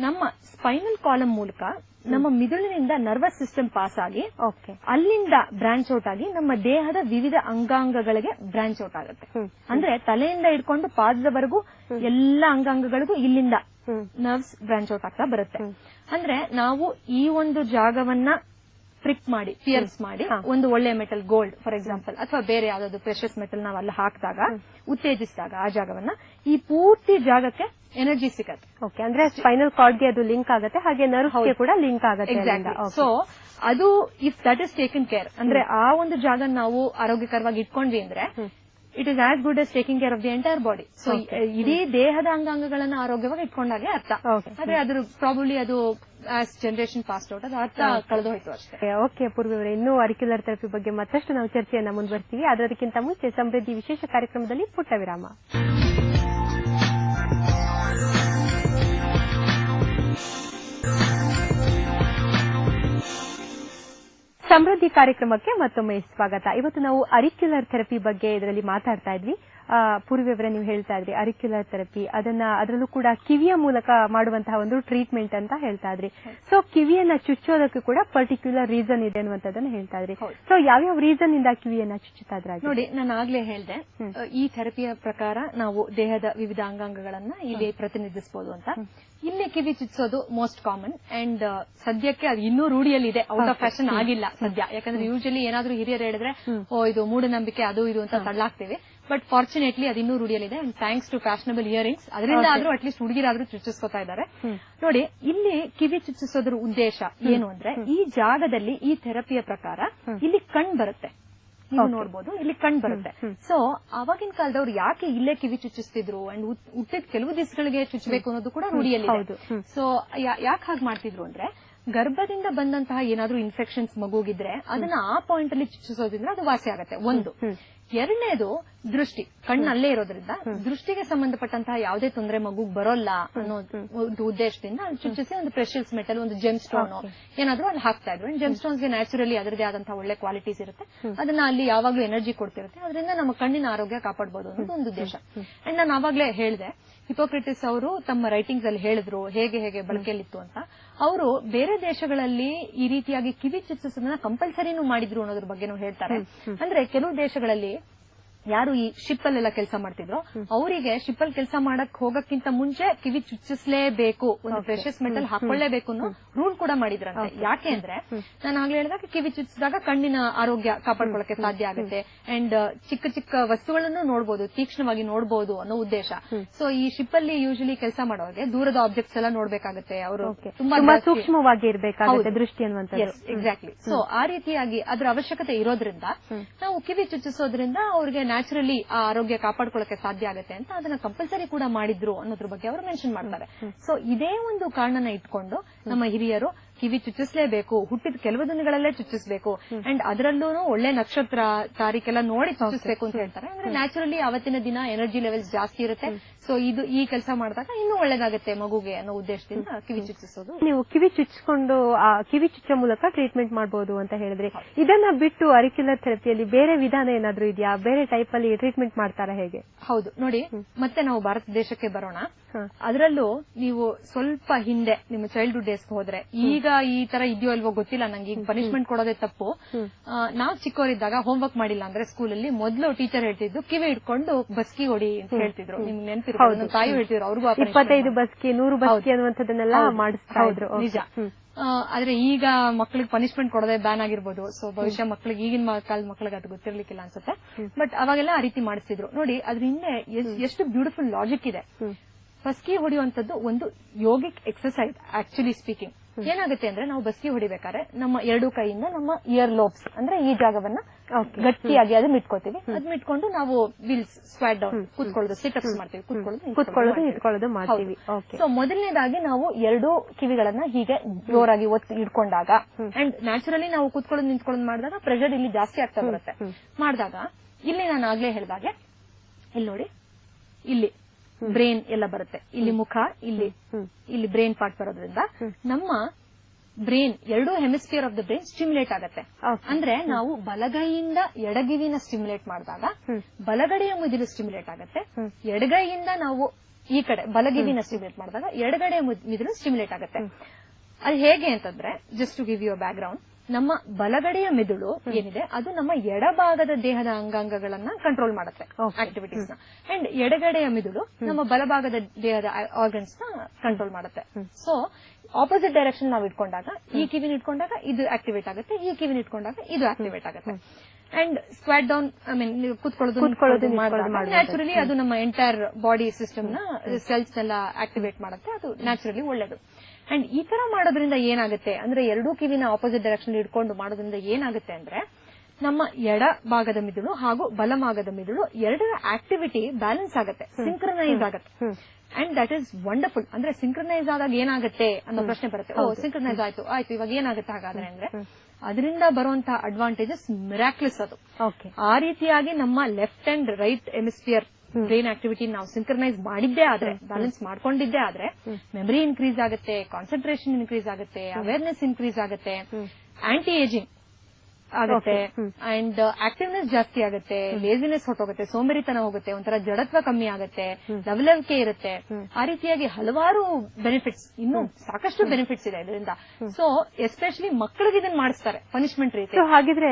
ನಮ್ಮ ಸ್ಪೈನಲ್ ಕಾಲಮ್ ಮೂಲಕ ನಮ್ಮ ಮಿದುಳಿನಿಂದ ನರ್ವಸ್ ಸಿಸ್ಟಮ್ ಪಾಸ್ ಆಗಿ ಓಕೆ. ಅಲ್ಲಿಂದ ಬ್ರಾಂಚ್ ಔಟ್ ಆಗಿ ನಮ್ಮ ದೇಹದ ವಿವಿಧ ಅಂಗಾಂಗಗಳಿಗೆ ಬ್ರಾಂಚ್ ಔಟ್ ಆಗುತ್ತೆ. ಅಂದ್ರೆ ತಲೆಯಿಂದ ಹಿಡ್ಕೊಂಡು ಪಾದದವರೆಗೂ ಎಲ್ಲ ಅಂಗಾಂಗಗಳಿಗೂ ಇಲ್ಲಿಂದ ನರ್ವ್ಸ್ ಬ್ರಾಂಚ್ ಔಟ್ ಆಗ್ತಾ ಬರುತ್ತೆ. ಅಂದ್ರೆ ನಾವು ಈ ಒಂದು ಜಾಗವನ್ನ ಪ್ರಿಕ್ ಮಾಡಿ ಪಿಯರ್ಸ್ ಮಾಡಿ ಒಂದು ಒಳ್ಳೆ ಮೆಟಲ್ ಗೋಲ್ಡ್ ಫಾರ್ ಎಕ್ಸಾಂಪಲ್ ಅಥವಾ ಬೇರೆ ಯಾವ್ದಾದ್ರು ಪ್ರೆಷಸ್ ಮೆಟಲ್ ನಾವು ಅಲ್ಲಿ ಹಾಕಿದಾಗ ಉತ್ತೇಜಿಸಿದಾಗ ಆ ಜಾಗವನ್ನ ಈ ಪೂರ್ತಿ ಜಾಗಕ್ಕೆ ಎನರ್ಜಿ ಸಿಗತ್ತೆ. ಓಕೆ ಅಂದ್ರೆ ಸ್ಪೈನಲ್ ಕಾರ್ಡ್ಗೆ ಅದು ಲಿಂಕ್ ಆಗುತ್ತೆ ಹಾಗೆ ನರ್ವ್ಗೆ ಕೂಡ ಲಿಂಕ್ ಆಗುತ್ತೆ. ಸೊ ಅದು if that is taken care ಅಂದ್ರೆ ಆ ಒಂದು ಜಾಗ ನಾವು ಆರೋಗ್ಯಕರವಾಗಿ ಇಟ್ಕೊಂಡ್ವಿ ಅಂದ್ರೆ it is as good as taking care of the entire body so ಇಡೀ ದೇಹದ ಅಂಗಾಂಗಗಳನ್ನ ಆರೋಗ್ಯವಾಗಿ ಇಟ್ಕೊಂಡಾಗೆ ಅರ್ಥ. ಆದ್ರೆ ಅದ್ರ ಪ್ರಾಬಬ್ಲಿ ಅದು ಆಸ್ ಜನರೇಷನ್ ಪಾಸ್ಟ್ ಔಟ್ ಅದು ಅರ್ಥ ಕಳೆದು ಹೋಯ್ತು ಅಷ್ಟೇ. ಓಕೆ ಪೂರ್ವಿ ಅವರೇ. ಇನ್ನೂ ಅರಿಕ್ಯುಲರ್ ಥೆರಪಿ ಬಗ್ಗೆ ಮತ್ತಷ್ಟು ನಾವು ಚರ್ಚೆಯನ್ನ ಮುಂದುವರಿಸ್ತೀವಿ. ಅದಕ್ಕಿಂತ ಮುಂಚೆ ಸಮೃದ್ಧಿ ವಿಶೇಷ ಕಾರ್ಯಕ್ರಮದಲ್ಲಿ ಪುಟ್ಟ ವಿರಾಮ ಸಮೃದ್ಧಿ ಕಾರ್ಯಕ್ರಮಕ್ಕೆ ಮತ್ತೊಮ್ಮೆ ಸ್ವಾಗತ. ಇವತ್ತು ನಾವು ಅರಿಕ್ಯುಲರ್ ಥೆರಪಿ ಬಗ್ಗೆ ಇದರಲ್ಲಿ ಮಾತಾಡ್ತಾ ಇದ್ವಿ. ಆ, ಪೂರ್ವಿ ಅವರೇ ನೀವು ಹೇಳ್ತಾ ಇದ್ರಿ ಅರಿಕ್ಯುಲರ್ ಥೆರಪಿ ಅದನ್ನ ಅದರಲ್ಲೂ ಕೂಡ ಕಿವಿಯ ಮೂಲಕ ಮಾಡುವಂತಹ ಒಂದು ಟ್ರೀಟ್ಮೆಂಟ್ ಅಂತ ಹೇಳ್ತಾ ಇದ್ರಿ. ಸೊ ಕಿವಿಯನ್ನ ಚುಚ್ಚೋದಕ್ಕೂ ಕೂಡ ಪರ್ಟಿಕ್ಯುಲರ್ ರೀಸನ್ ಇದೆ ಅನ್ನುವಂಥದ್ದನ್ನ ಹೇಳ್ತಾ ಇದ್ರಿ. ಸೊ ಯಾವ್ಯಾವ ರೀಸನ್ ಇಂದ ಕಿವಿಯನ್ನ ಚುಚ್ಚುತ್ತಾ ಇದ್ರ ನೋಡಿ ನಾನು ಆಗ್ಲೇ ಹೇಳ್ದೆ ಈ ಥೆರಪಿಯ ಪ್ರಕಾರ ನಾವು ದೇಹದ ವಿವಿಧ ಅಂಗಾಂಗಗಳನ್ನ ಇಲ್ಲಿ ಪ್ರತಿನಿಧಿಸಬಹುದು ಅಂತ. ಇಲ್ಲಿ ಕಿವಿ ಚುಚ್ಚೋದು ಮೋಸ್ಟ್ ಕಾಮನ್ ಅಂಡ್ ಸದ್ಯಕ್ಕೆ ಅದು ಇನ್ನೂ ರೂಢಿಯಲ್ಲಿದೆ ಔಟ್ ಆಫ್ ಫ್ಯಾಷನ್ ಆಗಿಲ್ಲ ಸದ್ಯ. ಯಾಕಂದ್ರೆ ಯೂಶಲಿ ಏನಾದ್ರೂ ಹಿರಿಯರು ಹೇಳಿದ್ರೆ ಓ ಇದು ಮೂಢನಂಬಿಕೆ ಅದು ಇದು ಅಂತ ತಳ್ಳಾಕ್ತಿವಿ. ಬಟ್ ಫಾರ್ಚುನೇಟ್ಲಿ ಅದಿನ್ನೂ ರೂಢಿಯಲ್ಲಿದೆ. And thanks to fashionable earrings ಅದರಿಂದ ಆದ್ರೂ ಅಟ್ಲೀಸ್ಟ್ ಹುಡುಗಿರಾದ್ರೂ ಚುಚ್ಚಿಸ್ಕೊತಾ ಇದ್ದಾರೆ. ನೋಡಿ ಇಲ್ಲಿ ಕಿವಿ ಚುಚ್ಚಿಸೋದ್ರ ಉದ್ದೇಶ ಏನು ಅಂದ್ರೆ ಈ ಜಾಗದಲ್ಲಿ ಈ ಥೆರಪಿಯ ಪ್ರಕಾರ ಇಲ್ಲಿ ಕಣ್ ಬರುತ್ತೆ. ನೀವು ನೋಡಬಹುದು ಇಲ್ಲಿ ಕಣ್ ಬರುತ್ತೆ. ಸೊ ಅವಾಗಿನ ಕಾಲದವ್ರು ಯಾಕೆ ಇಲ್ಲೇ ಕಿವಿ ಚುಚ್ಚಿಸ್ತಿದ್ರು? ಅಂಡ್ ಹುಟ್ಟಿದ ಕೆಲವು ದಿವಸಗಳಿಗೆ ಚುಚ್ಚಬೇಕು ಅನ್ನೋದು ಕೂಡ ರೂಢಿಯಲ್ಲಿ ಸೊ ಯಾಕೆ ಹಾಗೆ ಮಾಡ್ತಿದ್ರು ಅಂದ್ರೆ ಗರ್ಭದಿಂದ ಬಂದಂತಹ ಏನಾದ್ರೂ ಇನ್ಫೆಕ್ಷನ್ಸ್ ಮಗುಗಿದ್ರೆ ಅದನ್ನ ಆ ಪಾಯಿಂಟ್ ಅಲ್ಲಿ ಚುಚ್ಚಿಸೋದ್ರಿಂದ ಅದು ವಾಸಿ ಆಗುತ್ತೆ. ಒಂದು. ಎರಡನೇದು ದೃಷ್ಟಿ. ಕಣ್ಣಲ್ಲೇ ಇರೋದ್ರಿಂದ ದೃಷ್ಟಿಗೆ ಸಂಬಂಧಪಟ್ಟಂತಹ ಯಾವುದೇ ತೊಂದರೆ ಮಗುಗ್ ಬರೋಲ್ಲ ಅನ್ನೋ ಒಂದು ಉದ್ದೇಶದಿಂದ ಅಲ್ಲಿ ಚುಚ್ಚಿಸಿ ಒಂದು ಪ್ರೆಷಿಯಸ್ ಮೆಟಲ್ ಒಂದು ಜೆಮ್ ಸ್ಟೋನ್ ಏನಾದ್ರೂ ಅಲ್ಲಿ ಹಾಕ್ತಾ ಇದ್ರು. ಜೆಮ್ ಸ್ಟೋನ್ಸ್ಗೆ ನ್ಯಾಚುರಲಿ ಅದರದೇ ಆದಂತಹ ಒಳ್ಳೆ ಕ್ವಾಲಿಟೀಸ್ ಇರುತ್ತೆ. ಅದನ್ನ ಅಲ್ಲಿ ಯಾವಾಗ್ಲೂ ಎನರ್ಜಿ ಕೊಡ್ತಿರುತ್ತೆ. ಅದರಿಂದ ನಮ್ಮ ಕಣ್ಣಿನ ಆರೋಗ್ಯ ಕಾಪಾಡಬಹುದು ಅನ್ನೋದು ಒಂದು ಉದ್ದೇಶ. ಅಂಡ್ ನಾನು ಆವಾಗ್ಲೇ ಹೇಳಿದೆ ಹಿಪೋಕ್ರಿಟಿಸ್ ಅವರು ತಮ್ಮ ರೈಟಿಂಗ್ಸ್ ಅಲ್ಲಿ ಹೇಳಿದ್ರು ಹೇಗೆ ಹೇಗೆ ಬಳಕೆಯಲ್ಲಿತ್ತು ಅಂತ. ಅವರು ಬೇರೆ ದೇಶಗಳಲ್ಲಿ ಈ ರೀತಿಯಾಗಿ ಕಿವಿ ಚುಚ್ಚಿಸೋದನ್ನ ಕಂಪಲ್ಸರಿನೂ ಮಾಡಿದ್ರು ಅನ್ನೋದ್ರ ಬಗ್ಗೆನೂ ಹೇಳ್ತಾರೆ. ಅಂದ್ರೆ ಕೆಲವು ದೇಶಗಳಲ್ಲಿ ಯಾರು ಈ ಶಿಪ್ ಅಲ್ಲೆಲ್ಲ ಕೆಲಸ ಮಾಡ್ತಿದ್ರು ಅವರಿಗೆ ಶಿಪ್ ಅಲ್ಲಿ ಕೆಲಸ ಮಾಡಕ್ ಹೋಗಕ್ಕಿಂತ ಮುಂಚೆ ಕಿವಿ ಚುಚ್ಚಿಸ್ಲೇಬೇಕು ಒಂದು ಪ್ರೆಷಸ್ ಮೆಟಲ್ ಹಾಕೊಳ್ಳೇಬೇಕು ಅನ್ನೋ ರೂಲ್ ಕೂಡ ಮಾಡಿದ್ರಂತೆ. ಯಾಕೆ ಅಂದ್ರೆ ನಾನು ಆಗ್ಲೇ ಹೇಳಿದಾಗ ಕಿವಿ ಚುಚ್ಚಿದಾಗ ಕಣ್ಣಿನ ಆರೋಗ್ಯ ಕಾಪಾಡ್ಕೊಳಕ್ಕೆ ಸಾಧ್ಯ ಆಗುತ್ತೆ. ಅಂಡ್ ಚಿಕ್ಕ ಚಿಕ್ಕ ವಸ್ತುಗಳನ್ನು ನೋಡಬಹುದು ತೀಕ್ಷ್ಣವಾಗಿ ನೋಡಬಹುದು ಅನ್ನೋ ಉದ್ದೇಶ. ಸೊ ಈ ಶಿಪ್ ಅಲ್ಲಿ ಯೂಶಲಿ ಕೆಲಸ ಮಾಡೋರಿಗೆ ದೂರದ ಆಬ್ಜೆಕ್ಟ್ಸ್ ಎಲ್ಲ ನೋಡ್ಬೇಕಾಗುತ್ತೆ. ಅವರು ತುಂಬಾ ಸೂಕ್ಷ್ಮವಾಗಿ ಇರಬೇಕಾಗುತ್ತೆ. ದೃಷ್ಟಿ ಅನ್ನುವಂಥ ಎಕ್ಸಾಕ್ಟ್ಲಿ ಸೊ ಆ ರೀತಿಯಾಗಿ ಅದರ ಅವಶ್ಯಕತೆ ಇರೋದ್ರಿಂದ ನಾವು ಕಿವಿ ಚುಚ್ಚಿಸೋದ್ರಿಂದ ಅವ್ರಿಗೆ ನ್ಯಾಚುರಲಿ ಆ ಆರೋಗ್ಯ ಕಾಪಾಡ್ಕೊಳ್ಳಕ್ಕೆ ಸಾಧ್ಯ ಆಗುತ್ತೆ ಅಂತ ಅದನ್ನ ಕಂಪಲ್ಸರಿ ಕೂಡ ಮಾಡಿದ್ರು ಅನ್ನೋದ್ರ ಬಗ್ಗೆ ಅವರು ಮೆನ್ಷನ್ ಮಾಡ್ತಾರೆ. ಸೊ ಇದೇ ಒಂದು ಕಾರಣನ ಇಟ್ಕೊಂಡು ನಮ್ಮ ಹಿರಿಯರು ಕಿವಿ ಚುಚ್ಚಿಸಲೇಬೇಕು ಹುಟ್ಟಿದ ಕೆಲವು ದಿನಗಳಲ್ಲೇ ಚುಚ್ಚಿಸಬೇಕು. ಅಂಡ್ ಅದರಲ್ಲೂ ಒಳ್ಳೆ ನಕ್ಷತ್ರ ತಾರೀಕೆಲ್ಲ ನೋಡಿ ಚುಚ್ಚಿಸಬೇಕು ಅಂತ ಹೇಳ್ತಾರೆ. ಅಂದ್ರೆ ನ್ಯಾಚುರಲಿ ಅವತ್ತಿನ ದಿನ ಎನರ್ಜಿ ಲೆವೆಲ್ಸ್ ಜಾಸ್ತಿ ಇರುತ್ತೆ. ಸೊ ಇದು ಈ ಕೆಲಸ ಮಾಡಿದಾಗ ಇನ್ನೂ ಒಳ್ಳೇದಾಗುತ್ತೆ ಮಗುಗೆ ಅನ್ನೋ ಉದ್ದೇಶದಿಂದ ಕಿವಿ ಚುಚ್ಚಿಸೋದು. ನೀವು ಕಿವಿ ಚುಚ್ಚಿಕೊಂಡು ಆ ಕಿವಿ ಚುಚ್ಚ ಮೂಲಕ ಟ್ರೀಟ್ಮೆಂಟ್ ಮಾಡಬಹುದು ಅಂತ ಹೇಳಿದ್ರೆ. ಇದನ್ನ ಬಿಟ್ಟು ಅರಿಕ್ಯುಲರ್ ಥೆರಪಿಯಲ್ಲಿ ಬೇರೆ ವಿಧಾನ ಏನಾದ್ರೂ ಇದೆಯಾ? ಬೇರೆ ಟೈಪ್ ಅಲ್ಲಿ ಟ್ರೀಟ್ಮೆಂಟ್ ಮಾಡ್ತಾರಾ ಹೇಗೆ? ಹೌದು. ನೋಡಿ ಮತ್ತೆ ನಾವು ಭಾರತ ದೇಶಕ್ಕೆ ಬರೋಣ. ಅದರಲ್ಲೂ ನೀವು ಸ್ವಲ್ಪ ಹಿಂದೆ ನಿಮ್ಮ ಚೈಲ್ಡ್ಹುಡ್ ಡೇಸ್ಗೆ ಹೋದ್ರೆ ಈಗ ಈ ತರ ಇದೆಯೋ ಅಲ್ವೋ ಗೊತ್ತಿಲ್ಲ. ನಂಗೆ ಈಗ ಪನಿಷ್ಮೆಂಟ್ ಕೊಡೋದೇ ತಪ್ಪು. ನಾವ್ ಚಿಕ್ಕವರಿದ್ದಾಗ ಹೋಮ್ವರ್ಕ್ ಮಾಡಿಲ್ಲ ಅಂದ್ರೆ ಸ್ಕೂಲಲ್ಲಿ ಮೊದಲು ಟೀಚರ್ ಹೇಳ್ತಿದ್ದು ಕಿವಿ ಇಟ್ಕೊಂಡು ಬಸ್ಕಿ ಹೊಡಿ ಅಂತ ಹೇಳ್ತಿದ್ರು. ನಿಮ್ ನಮ್ಮ ತಾಯಿ ಹೇಳ್ತಿದ್ರು ಅವ್ರಿಗೂ ಇಪ್ಪತ್ತೈದು ಬಸ್ಕಿ ನೂರು ಬಸ್ಕಿ ಅನ್ನುವಂಥದ್ದನ್ನೆಲ್ಲ ಮಾಡಿಸ್ತಾ ಇದ್ರು. ನಿಜ. ಆದ್ರೆ ಈಗ ಮಕ್ಕಳಿಗೆ ಪನಿಷ್ಮೆಂಟ್ ಕೊಡೋದೇ ಬ್ಯಾನ್ ಆಗಿರ್ಬೋದು. ಸೊ ಬಹುಶಃ ಮಕ್ಕಳಿಗೆ ಈಗಿನ ಕಾಲದ ಮಕ್ಕಳಿಗೆ ಅದು ಗೊತ್ತಿರ್ಲಿಕ್ಕಿಲ್ಲ ಅನ್ಸುತ್ತೆ. ಬಟ್ ಅವಾಗೆಲ್ಲ ಆ ರೀತಿ ಮಾಡಿಸ್ತಿದ್ರು. ನೋಡಿ ಅದ್ರ ಹಿಂದೆ ಎಷ್ಟು ಬ್ಯೂಟಿಫುಲ್ ಲಾಜಿಕ್ ಇದೆ. ಬಸ್ಕಿ ಹೊಡೆಯುವಂತದ್ದು ಒಂದು ಯೋಗಿಕ್ ಎಕ್ಸರ್ಸೈಸ್ ಆಕ್ಚುಲಿ ಸ್ಪೀಕಿಂಗ್ ಏನಾಗುತ್ತೆ ಅಂದ್ರೆ ನಾವು ಬಸ್ಸಿ ಹೊಡಿಬೇಕಾದ್ರೆ ನಮ್ಮ ಎರಡು ಕೈಯಿಂದ ನಮ್ಮ ಇಯರ್ ಲೋಬ್ಸ್ ಅಂದ್ರೆ ಈ ಜಾಗವನ್ನ ಗಟ್ಟಿಯಾಗಿ ಅದನ್ನ ಇಟ್ಕೋತೀವಿ ಅದನ್ನ ಇಟ್ಕೊಂಡು ನಾವು ವಿಲ್ಸ್ ಸ್ಕ್ವಾಟ್ ಡೌನ್ ಕೂತ್ಕೊಳ್ಳೋದು ಸಿಟಪ್ಸ್ ಮಾಡ್ತೀವಿ. ಕೂತ್ಕೊಳ್ಳೋದು ಕೂತ್ಕೊಳ್ಳೋದು ಇಟ್ಕೊಳ್ಳೋದು ಮಾಡ್ತೀವಿ. ಸೊ ಮೊದಲನೇದಾಗಿ ನಾವು ಎರಡು ಕಿವಿಗಳನ್ನ ಹೀಗೆ ಜೋರಾಗಿ ಒತ್ತಿ ಇಟ್ಕೊಂಡಾಗ ಅಂಡ್ ನ್ಯಾಚುರಲಿ ನಾವು ಕೂತ್ಕೊಳ್ಳೋದು ನಿಂತ್ಕೊಳ್ಳೋದು ಮಾಡಿದಾಗ ಪ್ರೆಷರ್ ಇಲ್ಲಿ ಜಾಸ್ತಿ ಆಗ್ತಾ ಬರುತ್ತೆ. ಮಾಡಿದಾಗ ಇಲ್ಲಿ ನಾನು ಆಗ್ಲೇ ಹೇಳಿದಾಗೆ ಇಲ್ಲಿ ನೋಡಿ ಇಲ್ಲಿ. ಬ್ರೈನ್ ಎಲ್ಲ ಬರುತ್ತೆ. ಇಲ್ಲಿ ಮುಖ ಇಲ್ಲಿ ಇಲ್ಲಿ ಬ್ರೈನ್ ಪಾರ್ಟ್ ಬರೋದ್ರಿಂದ ನಮ್ಮ ಬ್ರೈನ್ ಎರಡು hemisphere of the brain stimulate ಆಗುತ್ತೆ. ಅಂದ್ರೆ ನಾವು ಬಲಗೈಯಿಂದ ಎಡಗಿವಿನ ಸ್ಟಿಮ್ಯುಲೇಟ್ ಮಾಡಿದಾಗ ಬಲಗಡೆಯ ಮುದಿಲು ಸ್ಟಿಮ್ಯುಲೇಟ್ ಆಗುತ್ತೆ. ಎಡಗೈಯಿಂದ ನಾವು ಈ ಕಡೆ ಬಲಗಿವಿನ ಸ್ಟಿಮ್ಯುಲೇಟ್ ಮಾಡಿದಾಗ ಎಡಗಡೆಯ ಮಿದುಳು ಮಿದಿಲು ಸ್ಟಿಮ್ಯುಲೇಟ್ ಆಗುತ್ತೆ. ಅದು ಹೇಗೆ ಅಂತಂದ್ರೆ just to give you background ನಮ್ಮ ಬಲಗಡೆಯ ಮೆದುಳು ಏನಿದೆ ಅದು ನಮ್ಮ ಎಡಭಾಗದ ದೇಹದ ಅಂಗಾಂಗಗಳನ್ನ ಕಂಟ್ರೋಲ್ ಮಾಡುತ್ತೆ. ಆಕ್ಟಿವಿಟೀಸ್ನ. ಅಂಡ್ ಎಡಗಡೆಯ ಮೆದುಳು ನಮ್ಮ ಬಲಭಾಗದ ದೇಹದ ಆರ್ಗನ್ಸ್ನ ಕಂಟ್ರೋಲ್ ಮಾಡುತ್ತೆ. ಸೊ ಆಪೋಸಿಟ್ ಡೈರೆಕ್ಷನ್ ನಾವು ಇಟ್ಕೊಂಡಾಗ ಈ ಕಿವಿನ ಇಟ್ಕೊಂಡಾಗ ಇದು ಆಕ್ಟಿವೇಟ್ ಆಗುತ್ತೆ ಈ ಕಿವಿನ ಇಟ್ಕೊಂಡಾಗ ಇದು ಆಕ್ಟಿವೇಟ್ ಆಗುತ್ತೆ. And squat down I mean ಕೂತ್ಕೊಳ್ಳೋದು naturally ಅದು ನಮ್ಮ ಎಂಟೈರ್ ಬಾಡಿ ಸಿಸ್ಟಮ್ನ ಸೆಲ್ಸ್ ಎಲ್ಲ ಆಕ್ಟಿವೇಟ್ ಮಾಡುತ್ತೆ ಅದು ನ್ಯಾಚುರಲಿ ಒಳ್ಳೇದು. ಅಂಡ್ ಈ ತರ ಮಾಡೋದ್ರಿಂದ ಏನಾಗುತ್ತೆ? ಅಂದ್ರೆ ಎರಡೂ ಕಿವಿನ ಆಪೋಸಿಟ್ ಡೈರೆಕ್ಷನ್ ಇಟ್ಕೊಂಡು ಮಾಡೋದ್ರಿಂದ ಏನಾಗುತ್ತೆ ಅಂದ್ರೆ ನಮ್ಮ ಎಡ ಭಾಗದ ಮಿದುಳು ಹಾಗೂ ಬಲಭಾಗದ ಮಿದುಳು ಎರಡರ ಆಕ್ಟಿವಿಟಿ ಬ್ಯಾಲೆನ್ಸ್ ಆಗುತ್ತೆ ಸಿಂಕ್ರನೈಸ್ ಆಗುತ್ತೆ. ಅಂಡ್ ದಟ್ ಇಸ್ ವಂಡರ್ಫುಲ್ ಅಂದ್ರೆ ಸಿಂಕ್ರನೈಸ್ ಆದಾಗ ಏನಾಗುತ್ತೆ ಅನ್ನೋ ಪ್ರಶ್ನೆ ಬರುತ್ತೆ. ಓ ಸಿಂಕ್ರನೈಸ್ ಆಯ್ತು ಆಯ್ತು ಇವಾಗ ಏನಾಗುತ್ತೆ ಹಾಗಾದ್ರೆ ಅಂದ್ರೆ ಅದರಿಂದ ಬರುವಂತಹ ಅಡ್ವಾಂಟೇಜಸ್ ಮಿರಾಕ್ಲಿಸ್ ಅದು. ಓಕೆ ಆ ರೀತಿಯಾಗಿ ನಮ್ಮ left and right hemisphere brain activity ನಾವು ಸಿಂಕ್ರನೈಸ್ ಮಾಡಿದ್ದೇ ಆದ್ರೆ ಬ್ಯಾಲೆನ್ಸ್ ಮಾಡ್ಕೊಂಡಿದ್ದೇ ಆದ್ರೆ ಮೆಮರಿ ಇನ್ಕ್ರೀಸ್ ಆಗುತ್ತೆ ಕಾನ್ಸಂಟ್ರೇಷನ್ ಇನ್ಕ್ರೀಸ್ ಆಗುತ್ತೆ ಅವೇರ್ನೆಸ್ ಇನ್ಕ್ರೀಸ್ ಆಗುತ್ತೆ. ಆಂಟಿ ಏಜಿಂಗ್ ಆಗುತ್ತೆ. ಅಂಡ್ ಆಕ್ಟಿವ್ನೆಸ್ ಜಾಸ್ತಿ ಆಗುತ್ತೆ. ಲೇಸಿನೆಸ್ ಹೊಟ್ಟೋಗುತ್ತೆ ಸೋಂಬೇರಿತನ ಹೋಗುತ್ತೆ. ಒಂಥರ ಜಡತ್ವ ಕಮ್ಮಿ ಆಗುತ್ತೆ. ಲವಲವಿಕೆ ಇರುತ್ತೆ. ಆ ರೀತಿಯಾಗಿ ಹಲವಾರು ಬೆನಿಫಿಟ್ಸ್ ಇನ್ನು ಸಾಕಷ್ಟು ಬೆನಿಫಿಟ್ಸ್ ಇದೆ ಇದರಿಂದ. ಸೊ ಎಸ್ಪೆಷಲಿ ಮಕ್ಕಳಿಗೆ ಇದನ್ನ ಮಾಡಿಸ್ತಾರೆ ಪನಿಷ್ಮೆಂಟ್ ರೀತಿ. ಹಾಗಿದ್ರೆ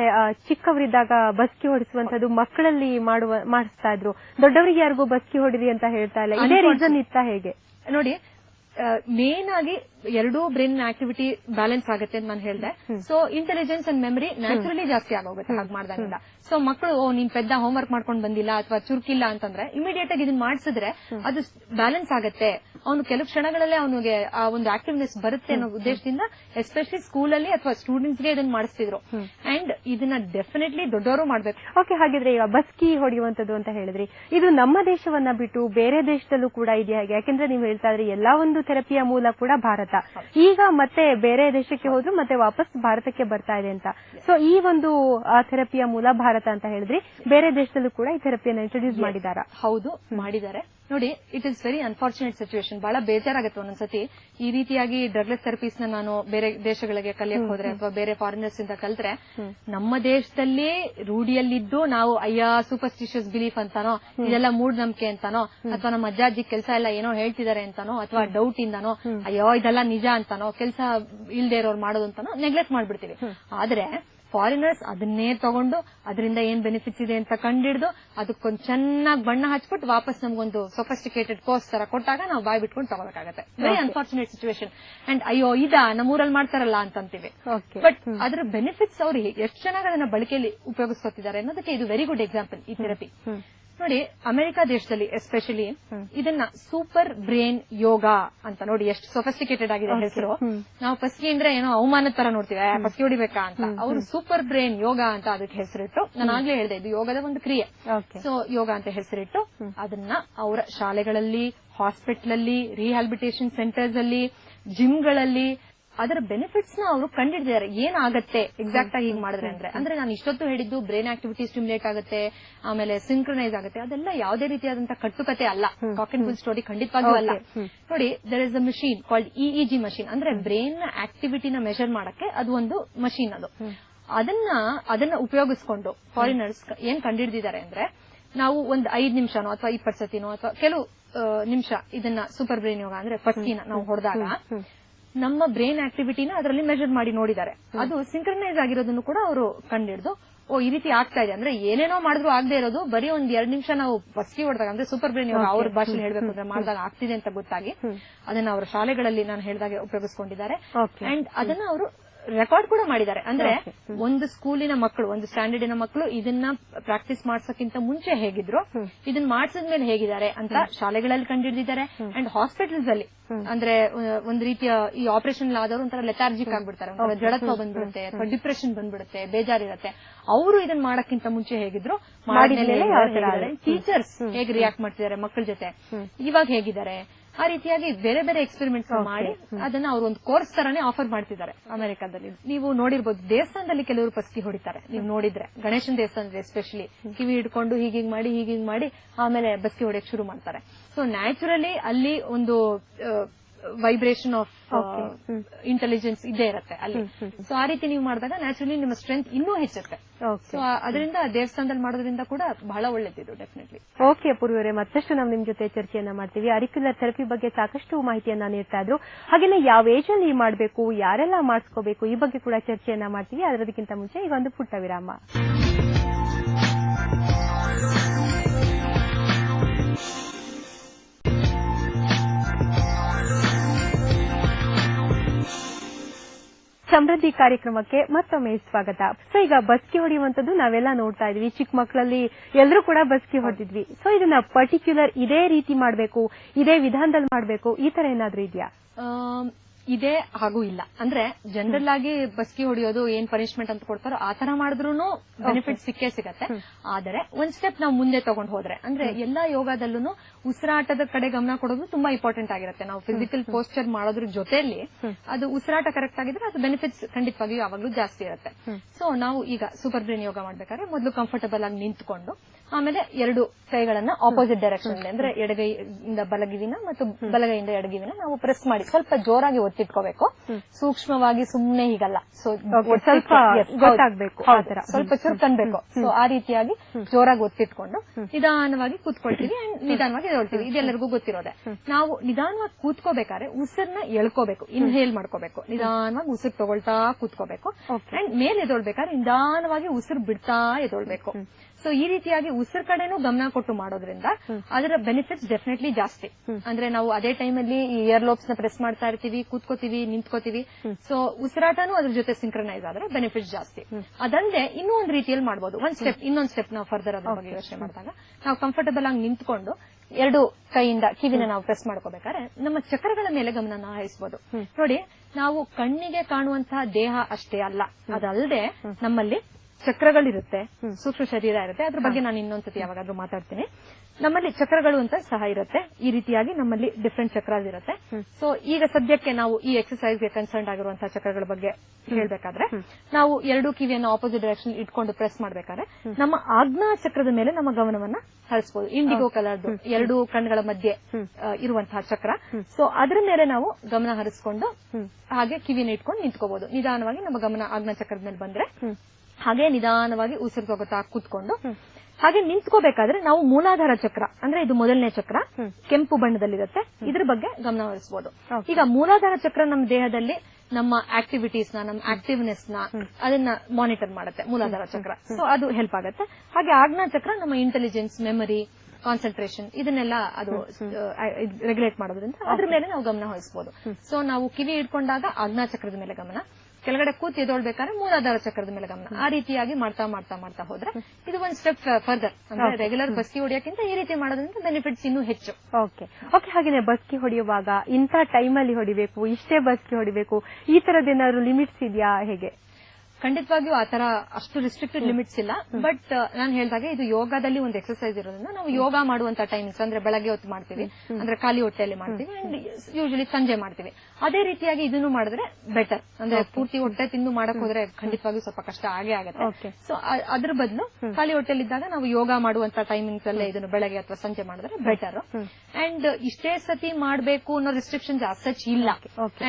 ಚಿಕ್ಕವರಿದ್ದಾಗ ಬಸ್ಕಿ ಹೊಡಿಸುವಂತದ್ದು ಮಕ್ಕಳಲ್ಲಿ ಮಾಡುವ ಮಾಡಿಸ್ತಾ ಇದ್ರು. ದೊಡ್ಡವರಿಗೆ ಯಾರಿಗೂ ಬಸ್ಕಿ ಹೊಡಿರಿ ಅಂತ ಹೇಳ್ತಾ ಇಲ್ಲ. ಇದೇ ರೀಸನ್ ಇತ್ತ ಹೇಗೆ? ನೋಡಿ ಮೇನ್ ಆಗಿ ಎರಡೂ ಬ್ರೈನ್ ಆಕ್ಟಿವಿಟಿ ಬ್ಯಾಲೆನ್ಸ್ ಆಗುತ್ತೆ ಅಂತ ನಾನು ಹೇಳಿದೆ. So intelligence and memory naturally ಜಾಸ್ತಿ ಆಗೋಗುತ್ತೆ ಹಾಗೆ ಮಾಡಿದಾಗಿಂದ. ಸೊ ಮಕ್ಕಳು ನೀನ್ ಪೆದ್ದ ಹೋಮ್ವರ್ಕ್ ಮಾಡ್ಕೊಂಡು ಬಂದಿಲ್ಲ ಅಥವಾ ಚುರುಕಿಲ್ಲ ಅಂತಂದ್ರೆ ಇಮಿಡಿಯೇಟ್ ಆಗಿ ಇದನ್ನ ಮಾಡಿಸಿದ್ರೆ ಅದು ಬ್ಯಾಲೆನ್ಸ್ ಆಗುತ್ತೆ. ಅವನು ಕೆಲವು ಕ್ಷಣಗಳಲ್ಲೇ ಅವನಿಗೆ ಆ ಒಂದು ಆಕ್ಟಿವ್ನೆಸ್ ಬರುತ್ತೆ ಅನ್ನೋ ಉದ್ದೇಶದಿಂದ ಎಸ್ಪೆಷಲಿ ಸ್ಕೂಲಲ್ಲಿ ಅಥವಾ ಸ್ಟೂಡೆಂಟ್ಸ್ಗೆ ಇದನ್ನ ಮಾಡಿಸ್ತಿದ್ರು. ಅಂಡ್ ಇದನ್ನ ಡೆಫಿನೆಟ್ಲಿ ದೊಡ್ಡವರು ಮಾಡ್ಬೇಕು. ಓಕೆ ಹಾಗಿದ್ರೆ ಈಗ ಬಸ್ಕಿ ಹೊಡೆಯುವಂತದ್ದು ಅಂತ ಹೇಳಿದ್ರಿ. ಇದು ನಮ್ಮ ದೇಶವನ್ನ ಬಿಟ್ಟು ಬೇರೆ ದೇಶದಲ್ಲೂ ಕೂಡ ಇದೆಯಾ ಹಾಗೆ? ಯಾಕೆಂದ್ರೆ ನೀವು ಹೇಳ್ತಾ ಇದ್ರಿ ಎಲ್ಲಾ ಒಂದು ಥೆರಪಿಯ ಮೂಲ ಕೂಡ ಭಾರತ. ಈಗ ಮತ್ತೆ ಬೇರೆ ದೇಶಕ್ಕೆ ಹೋದ್ರು ಮತ್ತೆ ವಾಪಸ್ ಭಾರತಕ್ಕೆ ಬರ್ತಾ ಇದೆ ಅಂತ. ಸೊ ಈ ಒಂದು ಥೆರಪಿಯ ಮೂಲ ಭಾರತ ಅಂತ ಹೇಳಿದ್ರಿ. ಬೇರೆ ದೇಶದಲ್ಲೂ ಕೂಡ ಈ ಥೆರಪಿಯನ್ನು ಇಂಟ್ರೊಡ್ಯೂಸ್ ಮಾಡಿದಾರ? ಹೌದು ಮಾಡಿದ್ದಾರೆ. ನೋಡಿ it is very unfortunate situation ಬಹಳ ಬೇಜಾರಾಗುತ್ತೆ ಒಂದೊಂದ್ಸತಿ. ಈ ರೀತಿಯಾಗಿ ಡ್ರಗ್ಲೆಸ್ ಥೆರಪೀಸ್ನ ನಾನು ಬೇರೆ ದೇಶಗಳಿಗೆ ಕಲಿಯಕ್ ಹೋದ್ರೆ ಅಥವಾ ಬೇರೆ ಫಾರಿನರ್ಸ್ ಇಂದ ಕಲ್ತ್ರೆ ನಮ್ಮ ದೇಶದಲ್ಲಿ ರೂಢಿಯಲ್ಲಿದ್ದು ನಾವು ಅಯ್ಯ ಸೂಪರ್ಸ್ಟಿಷಿಯಸ್ ಬಿಲೀಫ್ ಅಂತಾನೋ ಇದೆಲ್ಲ ಮೂಢನಂಬಿಕೆ ಅಂತಾನೋ ಅಥವಾ ನಮ್ಮ ಅಜ್ಜಾಜಿ ಕೆಲಸ ಎಲ್ಲ ಏನೋ ಹೇಳ್ತಿದ್ದಾರೆ ಅಂತಾನೋ ಅಥವಾ ಡೌಟ್ ಇಂದಾನೋ ಅಯ್ಯೋ ಇದೆಲ್ಲ ನಿಜ ಅಂತಾನೋ ಕೆಲಸ ಇಲ್ದೇ ಇರೋರು ಮಾಡೋದು ಅಂತಾನೋ ನೆಗ್ಲೆಕ್ಟ್ ಮಾಡ್ಬಿಡ್ತೀವಿ. ಆದ್ರೆ ಫಾರಿನರ್ಸ್ ಅದನ್ನೇ ತಗೊಂಡು ಅದರಿಂದ ಏನ್ ಬೆನಿಫಿಟ್ಸ್ ಇದೆ ಅಂತ ಕಂಡಿಡ್ದು ಅದಕ್ಕೊಂದು ಚೆನ್ನಾಗಿ ಬಣ್ಣ ಹಚ್ಬಿಟ್ಟು ವಾಪಸ್ ನಮ್ಗೊಂದು ಸೊಫಿಸ್ಟಿಕೇಟೆಡ್ ಕೋರ್ಸ್ ತರ ಕೊಟ್ಟಾಗ ನಾವು ಬಾಯ್ ಬಿಟ್ಕೊಂಡು ತಗೋಬೇಕಾಗತ್ತೆ. ವೆರಿ ಅನ್ಫಾರ್ಚುನೇಟ್ ಸಿಚುವೇಶನ್ ಅಂಡ್ ಅಯ್ಯೋ ಇದ ನಮ್ಮೂರಲ್ಲಿ ಮಾಡ್ತಾರಲ್ಲ ಅಂತಂತೀವಿ ಬಟ್ ಅದರ ಬೆನಿಫಿಟ್ಸ್ ಅವ್ರು ಎಷ್ಟು ಚೆನ್ನಾಗಿ ಅದನ್ನ ಬಳಕೆಯಲ್ಲಿ ಉಪಯೋಗಿಸ್ಕೊತಿದ್ದಾರೆ ಅನ್ನೋದಕ್ಕೆ ಇದು ವೆರಿ ಗುಡ್ ಎಕ್ಸಾಂಪಲ್ ಈ ಥೆರಪಿ ನೋಡಿ ಅಮೆರಿಕ ದೇಶದಲ್ಲಿ ಎಸ್ಪೆಷಲಿ ಇದನ್ನ ಸೂಪರ್ ಬ್ರೇನ್ ಯೋಗ ಅಂತ ನೋಡಿ ಎಷ್ಟು ಸೊಫಿಸ್ಟಿಕೇಟೆಡ್ ಆಗಿದೆ ಹೆಸರು. ನಾವು ಫಸ್ಟ್ ಅಂದ್ರೆ ಏನೋ ಅವಮಾನ ತರ ನೋಡ್ತೀವಿ ಪಸ್ಕಿ ಹೊಡಿಬೇಕಾ ಅಂತ. ಅವರು ಸೂಪರ್ ಬ್ರೇನ್ ಯೋಗ ಅಂತ ಅದಕ್ಕೆ ಹೆಸರಿಟ್ಟು ನಾನು ಆಗ್ಲೇ ಹೇಳಿದೆ ಇದು ಯೋಗದ ಒಂದು ಕ್ರಿಯೆ. ಸೊ ಯೋಗ ಅಂತ ಹೆಸರಿಟ್ಟು ಅದನ್ನ ಅವರ ಶಾಲೆಗಳಲ್ಲಿ ಹಾಸ್ಪಿಟಲ್ ಅಲ್ಲಿ ರಿಹ್ಯಾಬಿಲಿಟೇಷನ್ ಸೆಂಟರ್ಸ್ ಅಲ್ಲಿ ಜಿಮ್ಗಳಲ್ಲಿ ಅದರ ಬೆನಿಫಿಟ್ಸ್ನ ಅವರು ಕಂಡಿಡಿದಾರೆ ಏನಾಗತ್ತೆ ಎಕ್ಸಾಕ್ಟ್ ಆಗಿ ಹಿಂಗ್ ಮಾಡಿದ್ರೆ ಅಂದ್ರೆ. ಅಂದ್ರೆ ನಾನು ಇಷ್ಟೊತ್ತು ಹೇಳಿದ್ದು ಬ್ರೈನ್ ಆಕ್ಟಿವಿಟಿ ಸ್ಟಿಮ್ಯುಲೇಟ್ ಆಗುತ್ತೆ ಆಮೇಲೆ ಸಿಂಕ್ರನೈಸ್ ಆಗುತ್ತೆ. ಅದೆಲ್ಲ ಯಾವುದೇ ರೀತಿಯಾದಂತಹ ಕಟ್ಟುಕತೆ ಅಲ್ಲ. ಕಾಕೆಟ್ ಬುಲ್ ಫುಲ್ ಸ್ಟೋರಿ ಖಂಡಿತವಾಗಿಯೂ ಅಲ್ಲ. ನೋಡಿ there is a machine called EEG machine ಅಂದ್ರೆ ಬ್ರೈನ್ ಆಕ್ಟಿವಿಟಿನ ಮೆಷರ್ ಮಾಡಕ್ಕೆ ಅದು ಒಂದು ಮಷೀನ್ ಅದು. ಅದನ್ನ ಅದನ್ನ ಉಪಯೋಗಿಸ್ಕೊಂಡು ಫಾರಿನರ್ಸ್ ಏನ್ ಕಂಡಿಡಿದಿದ್ದಾರೆ ಅಂದ್ರೆ ನಾವು ಒಂದು ಐದ್ ನಿಮಿಷನೋ ಅಥವಾ ಇಪ್ಪತ್ತು ಸತಿನೋ ಅಥವಾ ಕೆಲವು ನಿಮಿಷ ಇದನ್ನ ಸೂಪರ್ ಬ್ರೈನ್ ಯೋಗ ಅಂದ್ರೆ ಫಸ್ಟಿನ ನಾವು ಹೊಡೆದಾಗ ನಮ್ಮ ಬ್ರೈನ್ ಆಕ್ಟಿವಿಟಿನ ಅದರಲ್ಲಿ ಮೆಜರ್ ಮಾಡಿ ನೋಡಿದ್ದಾರೆ. ಅದು ಸಿಂಕ್ರನೈಸ್ ಆಗಿರೋದನ್ನು ಕೂಡ ಅವರು ಕಂಡಿಡಿದು. ಓ ಈ ರೀತಿ ಆಗ್ತಾ ಇದೆ. ಅಂದ್ರೆ ಏನೇನೋ ಮಾಡಿದ್ರು ಆಗದೆ ಇರೋದು ಬರೀ ಒಂದ್ ಎರಡ್ ನಿಮಿಷ ನಾವು ಫಸ್ಟಿ ಹೊಡೆದಾಗ ಅಂದ್ರೆ ಸೂಪರ್ ಬ್ರೈನ್ ಅವ್ರ ಭಾಷೆ ಹೇಳ್ಬೇಕು ಅಂದ್ರೆ ಮಾಡಿದಾಗ ಆಗ್ತಿದೆ ಅಂತ ಗೊತ್ತಾಗಿ. ಅದನ್ನ ಅವರ ಶಾಲೆಗಳಲ್ಲಿ ನಾನು ಹೇಳಿದಾಗೆ ಉಪಯೋಗಿಸ್ಕೊಂಡಿದ್ದಾರೆ. ಅಂಡ್ ಅದನ್ನ ಅವರು ರೆಕಾರ್ಡ್ ಕೂಡ ಮಾಡಿದ್ದಾರೆ. ಅಂದ್ರೆ ಒಂದು ಸ್ಕೂಲಿನ ಮಕ್ಕಳು ಒಂದು ಸ್ಟ್ಯಾಂಡರ್ಡಿನ ಮಕ್ಕಳು ಇದನ್ನ ಪ್ರಾಕ್ಟೀಸ್ ಮಾಡ್ಸಕ್ಕಿಂತ ಮುಂಚೆ ಹೇಗಿದ್ರು ಇದನ್ನ ಮಾಡ್ಸಿದ್ಮೇಲೆ ಹೇಗಿದ್ದಾರೆ ಅಂತ ಶಾಲೆಗಳಲ್ಲಿ ಕಂಡಿಡಿದಿದ್ದಾರೆ ಅಂಡ್ ಹಾಸ್ಪಿಟಲ್ಸ್ ಅಲ್ಲಿ ಅಂದ್ರೆ ಒಂದ್ ರೀತಿಯ ಈ ಆಪರೇಷನ್ ಆದವರು ಒಂಥರ ಲೆಥಾರ್ಜಿಕ್ ಆಗ್ಬಿಡ್ತಾರೆ. ಜಡತ್ವ ಬಂದ್ಬಿಡುತ್ತೆ ಅಥವಾ ಡಿಪ್ರೆಷನ್ ಬಂದ್ಬಿಡುತ್ತೆ ಬೇಜಾರಿರುತ್ತೆ. ಅವರು ಇದನ್ನ ಮಾಡಕ್ಕಿಂತ ಮುಂಚೆ ಹೇಗಿದ್ರು ಮೇಲೆ ಟೀಚರ್ಸ್ ಹೇಗೆ ರಿಯಾಕ್ಟ್ ಮಾಡ್ತಿದ್ದಾರೆ ಮಕ್ಕಳ ಜೊತೆ? ಇವಾಗ ಹೇಗಿದ್ದಾರೆ? ಆ ರೀತಿಯಾಗಿ ಬೇರೆ ಬೇರೆ ಎಕ್ಸ್ಪೆರಿಮೆಂಟ್ಸ್ ಮಾಡಿ ಅದನ್ನ ಅವರು ಒಂದು ಕೋರ್ಸ್ ತರಾನೇ ಆಫರ್ ಮಾಡ್ತಿದ್ದಾರೆ ಅಮೆರಿಕಾದಲ್ಲಿ. ನೀವು ನೋಡಿರ್ಬೋದು ದೇವಸ್ಥಾನದಲ್ಲಿ ಕೆಲವರು ಪಸ್ಕಿ ಹೊಡಿತಾರೆ. ನೀವು ನೋಡಿದ್ರೆ ಗಣೇಶನ್ ದೇವಸ್ಥಾನದಲ್ಲಿ ಎಸ್ಪೆಷಲಿ ಕಿವಿ ಹಿಡ್ಕೊಂಡು ಹೀಗಿಂಗ್ ಮಾಡಿ ಹೀಗಿಂಗ್ ಮಾಡಿ ಆಮೇಲೆ ಬಸ್ಕಿ ಹೊಡೆಯಕ್ ಶುರು ಮಾಡ್ತಾರೆ. ಸೊ ನ್ಯಾಚುರಲಿ ಅಲ್ಲಿ ಒಂದು ವೈಬ್ರೇಷನ್ ಆಫ್ ಇಂಟೆಲಿಜೆನ್ಸ್ ಇದ್ದೇ ಇರುತ್ತೆ ಅಲ್ಲಿ. ಸೊ ಆ ರೀತಿ ನೀವು ಮಾಡಿದಾಗ ನ್ಯಾಚುರಲಿ ನಿಮ್ಮ ಸ್ಟ್ರೆಂತ್ ಇನ್ನೂ ಹೆಚ್ಚುತ್ತೆ. ಸೊ ಅದರಿಂದ ದೇವಸ್ಥಾನದಲ್ಲಿ ಮಾಡೋದ್ರಿಂದ ಕೂಡ ಬಹಳ ಒಳ್ಳೇದಿದು ಡೆಫಿನೆಟ್ಲಿ ಓಕೆ ಪೂರ್ವರೇ ಮತ್ತಷ್ಟು ನಾವು ನಿಮ್ ಜೊತೆ ಚರ್ಚೆಯನ್ನ ಮಾಡ್ತೀವಿ. ಅರಿಕ್ಯುಲರ್ ಥೆರಪಿ ಬಗ್ಗೆ ಸಾಕಷ್ಟು ಮಾಹಿತಿಯನ್ನ ನೀಡ್ತಾ ಇದ್ರು. ಹಾಗೇನೆ ಯಾವ ಏಜ್ ಅಲ್ಲಿ ಮಾಡಬೇಕು ಯಾರೆಲ್ಲ ಮಾಡಿಸ್ಕೋಬೇಕು ಈ ಬಗ್ಗೆ ಕೂಡ ಚರ್ಚೆಯನ್ನ ಮಾಡ್ತೀವಿ. ಅದರದಕ್ಕಿಂತ ಮುಂಚೆ ಈಗ ಒಂದು ಪುಟ್ಟ ವಿರಾಮ. ಸಮೃದ್ಧಿ ಕಾರ್ಯಕ್ರಮಕ್ಕೆ ಮತ್ತೊಮ್ಮೆ ಸ್ವಾಗತ. ಸೊ ಈಗ ಬಸ್ಕಿ ಹೊಡೆಯುವಂತದ್ದು ನಾವೆಲ್ಲ ನೋಡ್ತಾ ಇದ್ವಿ. ಚಿಕ್ಕ ಮಕ್ಕಳಲ್ಲಿ ಎಲ್ಲರೂ ಕೂಡ ಬಸ್ಕಿ ಹೊಡೆದಿದ್ವಿ. ಸೊ ಇದನ್ನ ಪರ್ಟಿಕ್ಯುಲರ್ ಇದೇ ರೀತಿ ಮಾಡಬೇಕು, ಇದೇ ವಿಧಾನದಲ್ಲಿ ಮಾಡಬೇಕು, ಈ ತರ ಏನಾದ್ರೂ ಇದೆಯಾ? ಇದೆ ಹಾಗೂ ಇಲ್ಲ. ಅಂದ್ರೆ ಜನರಲ್ ಆಗಿ ಬಸ್ಕಿ ಹೊಡೆಯೋದು ಏನ್ ಪನಿಷ್ಮೆಂಟ್ ಅಂತ ಕೊಡ್ತಾರೋ ಆ ತರ ಮಾಡಿದ್ರು ಬೆನಿಫಿಟ್ ಸಿಕ್ಕೇ ಸಿಗತ್ತೆ. ಆದರೆ ಒಂದ್ ಸ್ಟೆಪ್ ನಾವು ಮುಂದೆ ತಗೊಂಡ್ ಹೋದ್ರೆ ಅಂದ್ರೆ ಎಲ್ಲಾ ಯೋಗದಲ್ಲೂ ಉಸಿರಾಟದ ಕಡೆ ಗಮನ ಕೊಡೋದು ತುಂಬಾ ಇಂಪಾರ್ಟೆಂಟ್ ಆಗಿರುತ್ತೆ. ನಾವು ಫಿಸಿಕಲ್ ಪೋಸ್ಚರ್ ಮಾಡೋದ್ರ ಜೊತೆಯಲ್ಲಿ ಅದು ಉಸಿರಾಟ ಕರೆಕ್ಟ್ ಆಗಿದ್ರೆ ಅದು ಬೆನಿಫಿಟ್ಸ್ ಖಂಡಿತವಾಗಿಯೂ ಯಾವಾಗ್ಲೂ ಜಾಸ್ತಿ ಇರುತ್ತೆ. ಸೊ ನಾವು ಈಗ ಸೂಪರ್ ಬ್ರೇನ್ ಯೋಗ ಮಾಡ್ಬೇಕಾದ್ರೆ ಮೊದಲು ಕಂಫರ್ಟಬಲ್ ಆಗಿ ನಿಂತ್ಕೊಂಡು ಆಮೇಲೆ ಎರಡು ಕೈಗಳನ್ನ ಆಪೋಸಿಟ್ ಡೈರೆಕ್ಷನ್ ಅಂದ್ರೆ ಎಡಗೈಯಿಂದ ಬಲಗಿವಿನ ಮತ್ತು ಬಲಗೈಯಿಂದ ಎಡಗಿವಿನ ನಾವು ಪ್ರೆಸ್ ಮಾಡಿ ಸ್ವಲ್ಪ ಜೋರಾಗಿ ಒತ್ತಿಟ್ಕೋಬೇಕು ಸೂಕ್ಷ್ಮವಾಗಿ ಸುಮ್ನೆ ಹೀಗಲ್ಲ. ಸೊ ಸ್ವಲ್ಪ ಗೊತ್ತಾಗಬೇಕು. ಸ್ವಲ್ಪ ಚುರುಕನ್ಬೇಕು. ಸೊ ಆ ರೀತಿಯಾಗಿ ಜೋರಾಗಿ ಒತ್ತಿಟ್ಕೊಂಡು ನಿಧಾನವಾಗಿ ಕೂತ್ಕೊಳ್ತೀವಿ ಅಂಡ್ ನಿಧಾನವಾಗಿ ನೋಡ್ತೀವಿ ಇದೆಲ್ಲರಿಗೂ ಗೊತ್ತಿರೋದೆ. ನಾವು ನಿಧಾನವಾಗಿ ಕೂತ್ಕೋಬೇಕಾದ್ರೆ ಉಸಿರನ್ನ ಎಳ್ಕೋಬೇಕು. ಇನ್ಹೇಲ್ ಮಾಡ್ಕೋಬೇಕು. ನಿಧಾನವಾಗಿ ಉಸಿರು ತಗೊಳ್ತಾ ಕೂತ್ಕೋಬೇಕು. ಅಂಡ್ ಮೇಲೆ ಎದೊಳ್ಬೇಕಾದ್ರೆ ನಿಧಾನವಾಗಿ ಉಸಿರು ಬಿಡ್ತಾ ಎದೊಳ್ಬೇಕು ಸೊ ಈ ರೀತಿಯಾಗಿ ಉಸಿರು ಕಡೆನೂ ಗಮನ ಕೊಟ್ಟು ಮಾಡೋದ್ರಿಂದ ಅದರ ಬೆನಿಫಿಟ್ಸ್ ಡೆಫಿನೆಟ್ಲಿ ಜಾಸ್ತಿ. ಅಂದ್ರೆ ನಾವು ಅದೇ ಟೈಮಲ್ಲಿ ಈ ಇಯರ್ ಲೋಬ್ಸ್ನ ಪ್ರೆಸ್ ಮಾಡ್ತಾ ಇರ್ತೀವಿ ಕೂತ್ಕೋತೀವಿ ನಿಂತ್ಕೋತೀವಿ. ಸೊ ಉಸಿರಾಟನೂ ಅದ್ರ ಜೊತೆ ಸಿಂಕ್ರನೈಸ್ ಆದ್ರೆ ಬೆನಿಫಿಟ್ಸ್ ಜಾಸ್ತಿ. ಅದಲ್ಲದೆ ಇನ್ನೂ ಒಂದು ರೀತಿಯಲ್ಲಿ ಮಾಡಬಹುದು ಒಂದ್ ಸ್ಟೆಪ್ ಇನ್ನೊಂದ್ ಸ್ಟೆಪ್ ನಾವು ಫರ್ದರ್ ಅದ್ರ ಬಗ್ಗೆ ಯೋಚನೆ ಮಾಡಿದಾಗ. ನಾವು ಕಂಫರ್ಟಬಲ್ ಆಗಿ ನಿಂತ್ಕೊಂಡು ಎರಡು ಕೈಯಿಂದ ಕಿವಿನ ನಾವು ಪ್ರೆಸ್ ಮಾಡ್ಕೋಬೇಕಾದ್ರೆ ನಮ್ಮ ಚಕ್ರಗಳ ಮೇಲೆ ಗಮನ ಹಾಯಿಸಬಹುದು ನೋಡಿ ನಾವು ಕಣ್ಣಿಗೆ ಕಾಣುವಂತಹ ದೇಹ ಅಷ್ಟೇ ಅಲ್ಲ. ಅದಲ್ಲದೆ ನಮ್ಮಲ್ಲಿ ಚಕ್ರಗಳಿರುತ್ತೆ. ಸೂಕ್ಷ್ಮ ಶರೀರ ಇರುತ್ತೆ. ಅದ್ರ ಬಗ್ಗೆ ನಾನು ಇನ್ನೊಂದ್ಸತಿ ಯಾವಾಗಾದ್ರೂ ಮಾತಾಡ್ತೀನಿ. ನಮ್ಮಲ್ಲಿ ಚಕ್ರಗಳು ಅಂತ ಸಹ ಇರುತ್ತೆ. ಈ ರೀತಿಯಾಗಿ ನಮ್ಮಲ್ಲಿ ಡಿಫ್ರೆಂಟ್ ಚಕ್ರಾಸ್ ಇರುತ್ತೆ. ಸೊ ಈಗ ಸದ್ಯಕ್ಕೆ ನಾವು ಈ ಎಕ್ಸರ್ಸೈಸ್ಗೆ ಕನ್ಸರ್ನ್ ಆಗಿರುವಂತಹ ಚಕ್ರಗಳ ಬಗ್ಗೆ ಹೇಳ್ಬೇಕಾದ್ರೆ ನಾವು ಎರಡು ಕಿವಿಯನ್ನು ಆಪೋಸಿಟ್ ಡೈರೆಕ್ಷನ್ ಇಟ್ಕೊಂಡು ಪ್ರೆಸ್ ಮಾಡ್ಬೇಕಾದ್ರೆ ನಮ್ಮ ಆಜ್ಞಾ ಚಕ್ರದ ಮೇಲೆ ನಮ್ಮ ಗಮನವನ್ನ ಹರಿಸಬಹುದು ಇಂಡಿಗೋ ಕಲರ್ದು ಎರಡು ಕಣ್ಗಳ ಮಧ್ಯೆ ಇರುವಂತಹ ಚಕ್ರ. ಸೊ ಅದರ ಮೇಲೆ ನಾವು ಗಮನ ಹರಿಸ್ಕೊಂಡು ಹಾಗೆ ಕಿವಿನ ಇಟ್ಕೊಂಡು ನಿಂತ್ಕೋಬಹುದು ನಿಧಾನವಾಗಿ ನಮ್ಮ ಗಮನ ಆಜ್ಞಾ ಚಕ್ರದ ಮೇಲೆ ಬಂದ್ರೆ ಹಾಗೆ ನಿಧಾನವಾಗಿ ಉಸಿರು ತಗೋತಾ ಕೂತ್ಕೊಂಡು. ಹಾಗೆ ನಿಂತ್ಕೋಬೇಕಾದ್ರೆ ನಾವು ಮೂಲಾಧಾರ ಚಕ್ರ ಅಂದ್ರೆ ಇದು ಮೊದಲನೇ ಚಕ್ರ ಕೆಂಪು ಬಣ್ಣದಲ್ಲಿರುತ್ತೆ. ಇದ್ರ ಬಗ್ಗೆ ಗಮನ ಹರಿಸಬಹುದು ಈಗ ಮೂಲಾಧಾರ ಚಕ್ರ ನಮ್ಮ ದೇಹದಲ್ಲಿ ನಮ್ಮ ಆಕ್ಟಿವಿಟೀಸ್ನ ನಮ್ಮ ಆಕ್ಟಿವ್ನೆಸ್ನ ಅದನ್ನ ಮಾನಿಟರ್ ಮಾಡುತ್ತೆ ಮೂಲಾಧಾರ ಚಕ್ರ. ಸೊ ಅದು ಹೆಲ್ಪ್ ಆಗುತ್ತೆ. ಹಾಗೆ ಆಜ್ಞಾ ಚಕ್ರ ನಮ್ಮ ಇಂಟೆಲಿಜೆನ್ಸ್ ಮೆಮರಿ ಕಾನ್ಸಂಟ್ರೇಷನ್ ಇದನ್ನೆಲ್ಲ ಅದು ರೆಗ್ಯುಲೇಟ್ ಮಾಡೋದ್ರಿಂದ ಅದ್ರ ಮೇಲೆ ನಾವು ಗಮನ ಹರಿಸಬಹುದು ಸೊ ನಾವು ಕಿವಿ ಇಟ್ಕೊಂಡಾಗ ಆಜ್ಞಾ ಚಕ್ರದ ಮೇಲೆ ಗಮನ. ಕೆಳಗಡೆ ಕೂತ್ ಎದೊಳ್ಬೇಕಾದ್ರೆ ಮೂಲಾಧಾರ ಚಕ್ರದ ಮೇಲೆ ಗಮನ. ಆ ರೀತಿಯಾಗಿ ಮಾಡ್ತಾ ಮಾಡ್ತಾ ಮಾಡ್ತಾ ಹೋದ್ರೆ ಇದು ಒಂದು ಸ್ಟೆಪ್ ಫರ್ದರ್ ಅಂದ್ರೆ ರೆಗ್ಯುಲರ್ ಬಸ್ಕಿ ಹೊಡಿಯೋಕ್ಕಿಂತ ಈ ರೀತಿ ಮಾಡೋದ್ರಿಂದ ಬೆನಿಫಿಟ್ಸ್ ಇನ್ನೂ ಹೆಚ್ಚು. ಓಕೆ ಓಕೆ ಹಾಗೆ ಬಸ್ಕಿ ಹೊಡೆಯುವಾಗ ಇಂಥ ಟೈಮಲ್ಲಿ ಹೊಡಿಬೇಕು ಇಷ್ಟೇ ಬಸ್ಕಿ ಹೊಡಿಬೇಕು ಈ ತರದೇನಾದ್ರು ಲಿಮಿಟ್ಸ್ ಇದೆಯಾ ಹೇಗೆ? ಖಂಡಿತವಾಗಿಯೂ ಆ ತರ ಅಷ್ಟು ರಿಸ್ಟ್ರಿಕ್ಟೆಡ್ ಲಿಮಿಟ್ಸ್ ಇಲ್ಲ. ಬಟ್ ನಾನು ಹೇಳಿದಾಗೆ ಇದು ಯೋಗದಲ್ಲಿ ಒಂದು ಎಕ್ಸರ್ಸೈಸ್ ಇರೋದ್ರಿಂದ ನಾವು ಯೋಗ ಮಾಡುವಂತ ಟೈಮಿಂಗ್ಸ್ ಅಂದ್ರೆ ಬೆಳಗ್ಗೆ ಹೊತ್ತು ಮಾಡ್ತೀವಿ. ಅಂದ್ರೆ ಖಾಲಿ ಹೊಟ್ಟೆಯಲ್ಲಿ ಮಾಡ್ತೀವಿ. ಅಂಡ್ ಯೂಶಲಿ ಸಂಜೆ ಮಾಡ್ತೀವಿ. ಅದೇ ರೀತಿಯಾಗಿ ಇದನ್ನು ಮಾಡಿದ್ರೆ ಬೆಟರ್ ಅಂದ್ರೆ ಪೂರ್ತಿ ಹೊಟ್ಟೆ ತಿಂದು ಮಾಡಕ್ ಹೋದ್ರೆ ಖಂಡಿತವಾಗಿಯೂ ಸ್ವಲ್ಪ ಕಷ್ಟ ಆಗೇ. ಆಗುತ್ತೆ. ಸೊ ಅದ್ರ ಬದಲು ಖಾಲಿ ಹೊಟ್ಟೆಲಿದ್ದಾಗ ನಾವು ಯೋಗ ಮಾಡುವಂತ ಟೈಮಿಂಗ್ಸ್ ಅಲ್ಲೇ ಇದನ್ನು ಬೆಳಗ್ಗೆ ಅಥವಾ ಸಂಜೆ ಮಾಡಿದ್ರೆ ಬೆಟರ್ ಅಂಡ್ ಇಷ್ಟೇ ಸತಿ ಮಾಡಬೇಕು ಅನ್ನೋ ರಿಸ್ಟ್ರಿಕ್ಷನ್ಸ್ ಸಚ್ ಇಲ್ಲ.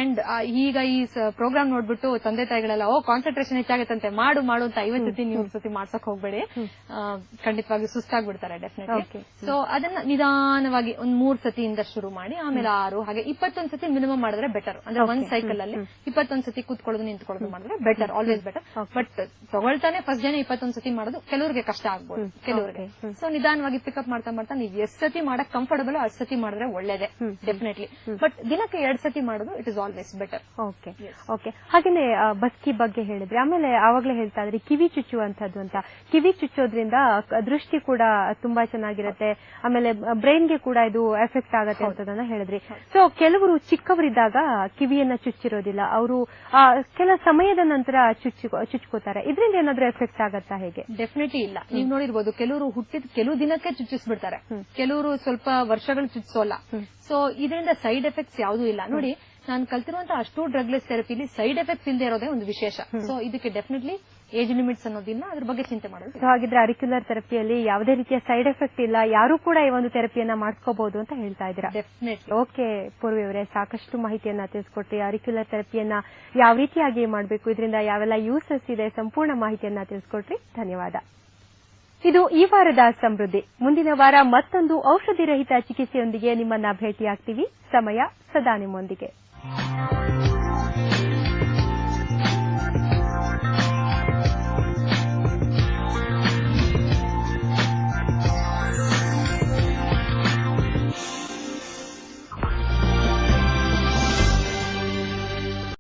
ಅಂಡ್ ಈಗ ಈ ಪ್ರೋಗ್ರಾಮ್ ನೋಡ್ಬಿಟ್ಟು ತಂದೆ ತಾಯಿಗಳೆಲ್ಲ ಓ ಕಾನ್ಸಂಟ್ರೇಷನ್ ಹೆಚ್ಚಾಗತ್ತಂತೆ. ಮಾಡು ಮಾಡು ಅಂತ ಐವತ್ತು ಸತಿ ನೂರು ಸತಿ ಮಾಡ್ಸಕ್ ಹೋಗ್ಬೇಡಿ. ಖಂಡಿತವಾಗಿ ಸುಸ್ತಾಗ್ಬಿಡ್ತಾರೆ ಡೆಫಿನೆಟ್ಲಿ. ಸೊ ಅದನ್ನ ನಿಧಾನವಾಗಿ ಒಂದ್ ಮೂರ್ ಸತಿಯಿಂದ ಶುರು ಮಾಡಿ ಆಮೇಲೆ ಆರು ಹಾಗೆ ಇಪ್ಪತ್ತೊಂದ್ ಸತಿ ಮಿನಿಮಮ್ ಮಾಡಿದ್ರೆ ಬೆಟರ್ ಅಂದ್ರೆ ಒಂದ್ ಸೈಕಲ್ ಅಲ್ಲಿ ಇಪ್ಪತ್ತೊಂದ್ ಸತಿ ಕೂತ್ಕೊಳ್ಳೋದು ನಿಂತ್ಕೊಳ್ಳೋದು ಮಾಡಿದ್ರೆ ಬೆಟರ್ ಆಲ್ವೇಸ್ ಬೆಟರ್ ಬಟ್ ತಗೊಳ್ತಾನೆ ಫಸ್ಟ್ ಜನ ಇಪ್ಪತ್ತೊಂದ್ ಸತಿ ಮಾಡೋದು ಕೆಲವ್ರಿಗೆ ಕಷ್ಟ ಆಗ್ಬೋದು. ಕೆಲವ್ರಿಗೆ. ಸೊ ನಿಧಾನವಾಗಿ ಪಿಕಪ್ ಮಾಡ್ತಾ ಮಾಡ್ತಾ ನೀವು ಎಷ್ಟ್ ಸತಿ ಮಾಡಕ್ ಕಂಫರ್ಟಬಲ್ ಅಷ್ಟ್ ಸತಿ ಮಾಡಿದ್ರೆ ಒಳ್ಳೇದೇ. ಡೆಫಿನೆಟ್ಲಿ ಬಟ್ ದಿನಕ್ಕೆ ಎರಡ್ ಸತಿ ಮಾಡೋದು it is always better okay okay ಹಾಗೇನೆ ಬಸ್ಕಿ ಬಗ್ಗೆ ಹೇಳಿದ್ರೆ. ಆಮೇಲೆ ಆವಾಗಲೇ ಹೇಳ್ತಾ ಇದ್ರಿ ಕಿವಿ ಚುಚ್ಚುವಂತದ್ದು ಅಂತ. ಕಿವಿ ಚುಚ್ಚೋದ್ರಿಂದ ದೃಷ್ಟಿ ಕೂಡ ತುಂಬಾ ಚೆನ್ನಾಗಿರುತ್ತೆ. ಆಮೇಲೆ ಬ್ರೈನ್ಗೆ ಕೂಡ ಇದು ಎಫೆಕ್ಟ್ ಆಗತ್ತೆ ಅಂತದನ್ನ ಹೇಳಿದ್ರಿ. ಸೊ ಕೆಲವರು ಚಿಕ್ಕವರಿದ್ದಾಗ ಕಿವಿಯನ್ನ ಚುಚ್ಚಿರೋದಿಲ್ಲ. ಅವರು ಕೆಲ ಸಮಯದ ನಂತರ ಚುಚ್ಚು ಚುಚ್ಕೋತಾರೆ. ಇದರಿಂದ ಏನಾದ್ರೂ ಎಫೆಕ್ಟ್ ಆಗತ್ತಾ ಹೇಗೆ? ಡೆಫಿನೆಟ್ಲಿ ಇಲ್ಲ. ನೀವು ನೋಡಿರ್ಬೋದು ಕೆಲವರು ಹುಟ್ಟಿದ ಕೆಲವು ದಿನಕ್ಕೆ ಚುಚ್ಚಿಸ್ಬಿಡ್ತಾರೆ. ಕೆಲವರು ಸ್ವಲ್ಪ ವರ್ಷಗಳು ಚುಚ್ಚಿಸೋಲ್ಲ ಸೊ ಇದರಿಂದ ಸೈಡ್ ಎಫೆಕ್ಟ್ಸ್ ಯಾವುದೂ ಇಲ್ಲ. ನೋಡಿ ನಾನು ಕಲ್ತಿರುವಂತಹ ಅಷ್ಟು ಡ್ರಗ್ಲೆಸ್ ಥೆರಪಿಲಿ ಸೈಡ್ ಎಫೆಕ್ಟ್ಸ್ ಇಲ್ಲದೆ ಇರೋದೇ ಒಂದು ವಿಶೇಷ. ಸೊ ಇದಕ್ಕೆ ಡೆಫಿನೆಟ್ಲಿ ಏಜ್ ಲಿಮಿಟ್ಸ್ ಅನ್ನೋದಿಲ್ಲ ಅದ್ರ ಬಗ್ಗೆ ಚಿಂತೆ ಮಾಡೋದು. ಸೊ ಹಾಗಿದ್ರೆ ಅರಿಕ್ಯುಲರ್ ಥೆರಪಿಯಲ್ಲಿ ಯಾವುದೇ ರೀತಿಯ ಸೈಡ್ ಎಫೆಕ್ಟ್ ಇಲ್ಲ ಯಾರು ಕೂಡ ಈ ಒಂದು ಥೆರಪಿಯನ್ನ ಮಾಡ್ಕೋಬಹುದು ಅಂತ ಹೇಳ್ತಾ ಇದ್ದೀರಾ? ಡೆಫಿನೆಟ್ಲಿ ಓಕೆ ಪೂರ್ವಿ ಅವರೇ ಸಾಕಷ್ಟು ಮಾಹಿತಿಯನ್ನ ತಿಳಿಸ್ಕೊಟ್ರಿ. ಅರಿಕ್ಯುಲರ್ ಥೆರಪಿಯನ್ನ ಯಾವ ರೀತಿಯಾಗಿ ಮಾಡಬೇಕು ಇದರಿಂದ ಯಾವೆಲ್ಲ ಯೂಸಸ್ ಇದೆ ಸಂಪೂರ್ಣ ಮಾಹಿತಿಯನ್ನ ತಿಳಿಸ್ಕೊಟ್ರಿ. ಧನ್ಯವಾದ. ಇದು ಈ ವಾರದ ಸಮೃದ್ಧಿ. ಮುಂದಿನ ವಾರ ಮತ್ತೊಂದು ಔಷಧಿ ರಹಿತ ಚಿಕಿತ್ಸೆಯೊಂದಿಗೆ ನಿಮ್ಮನ್ನ ಭೇಟಿಯಾಗ್ತೀವಿ. ಸಮಯ ಸದಾ ನಿಮ್ಮೊಂದಿಗೆ. Thank you.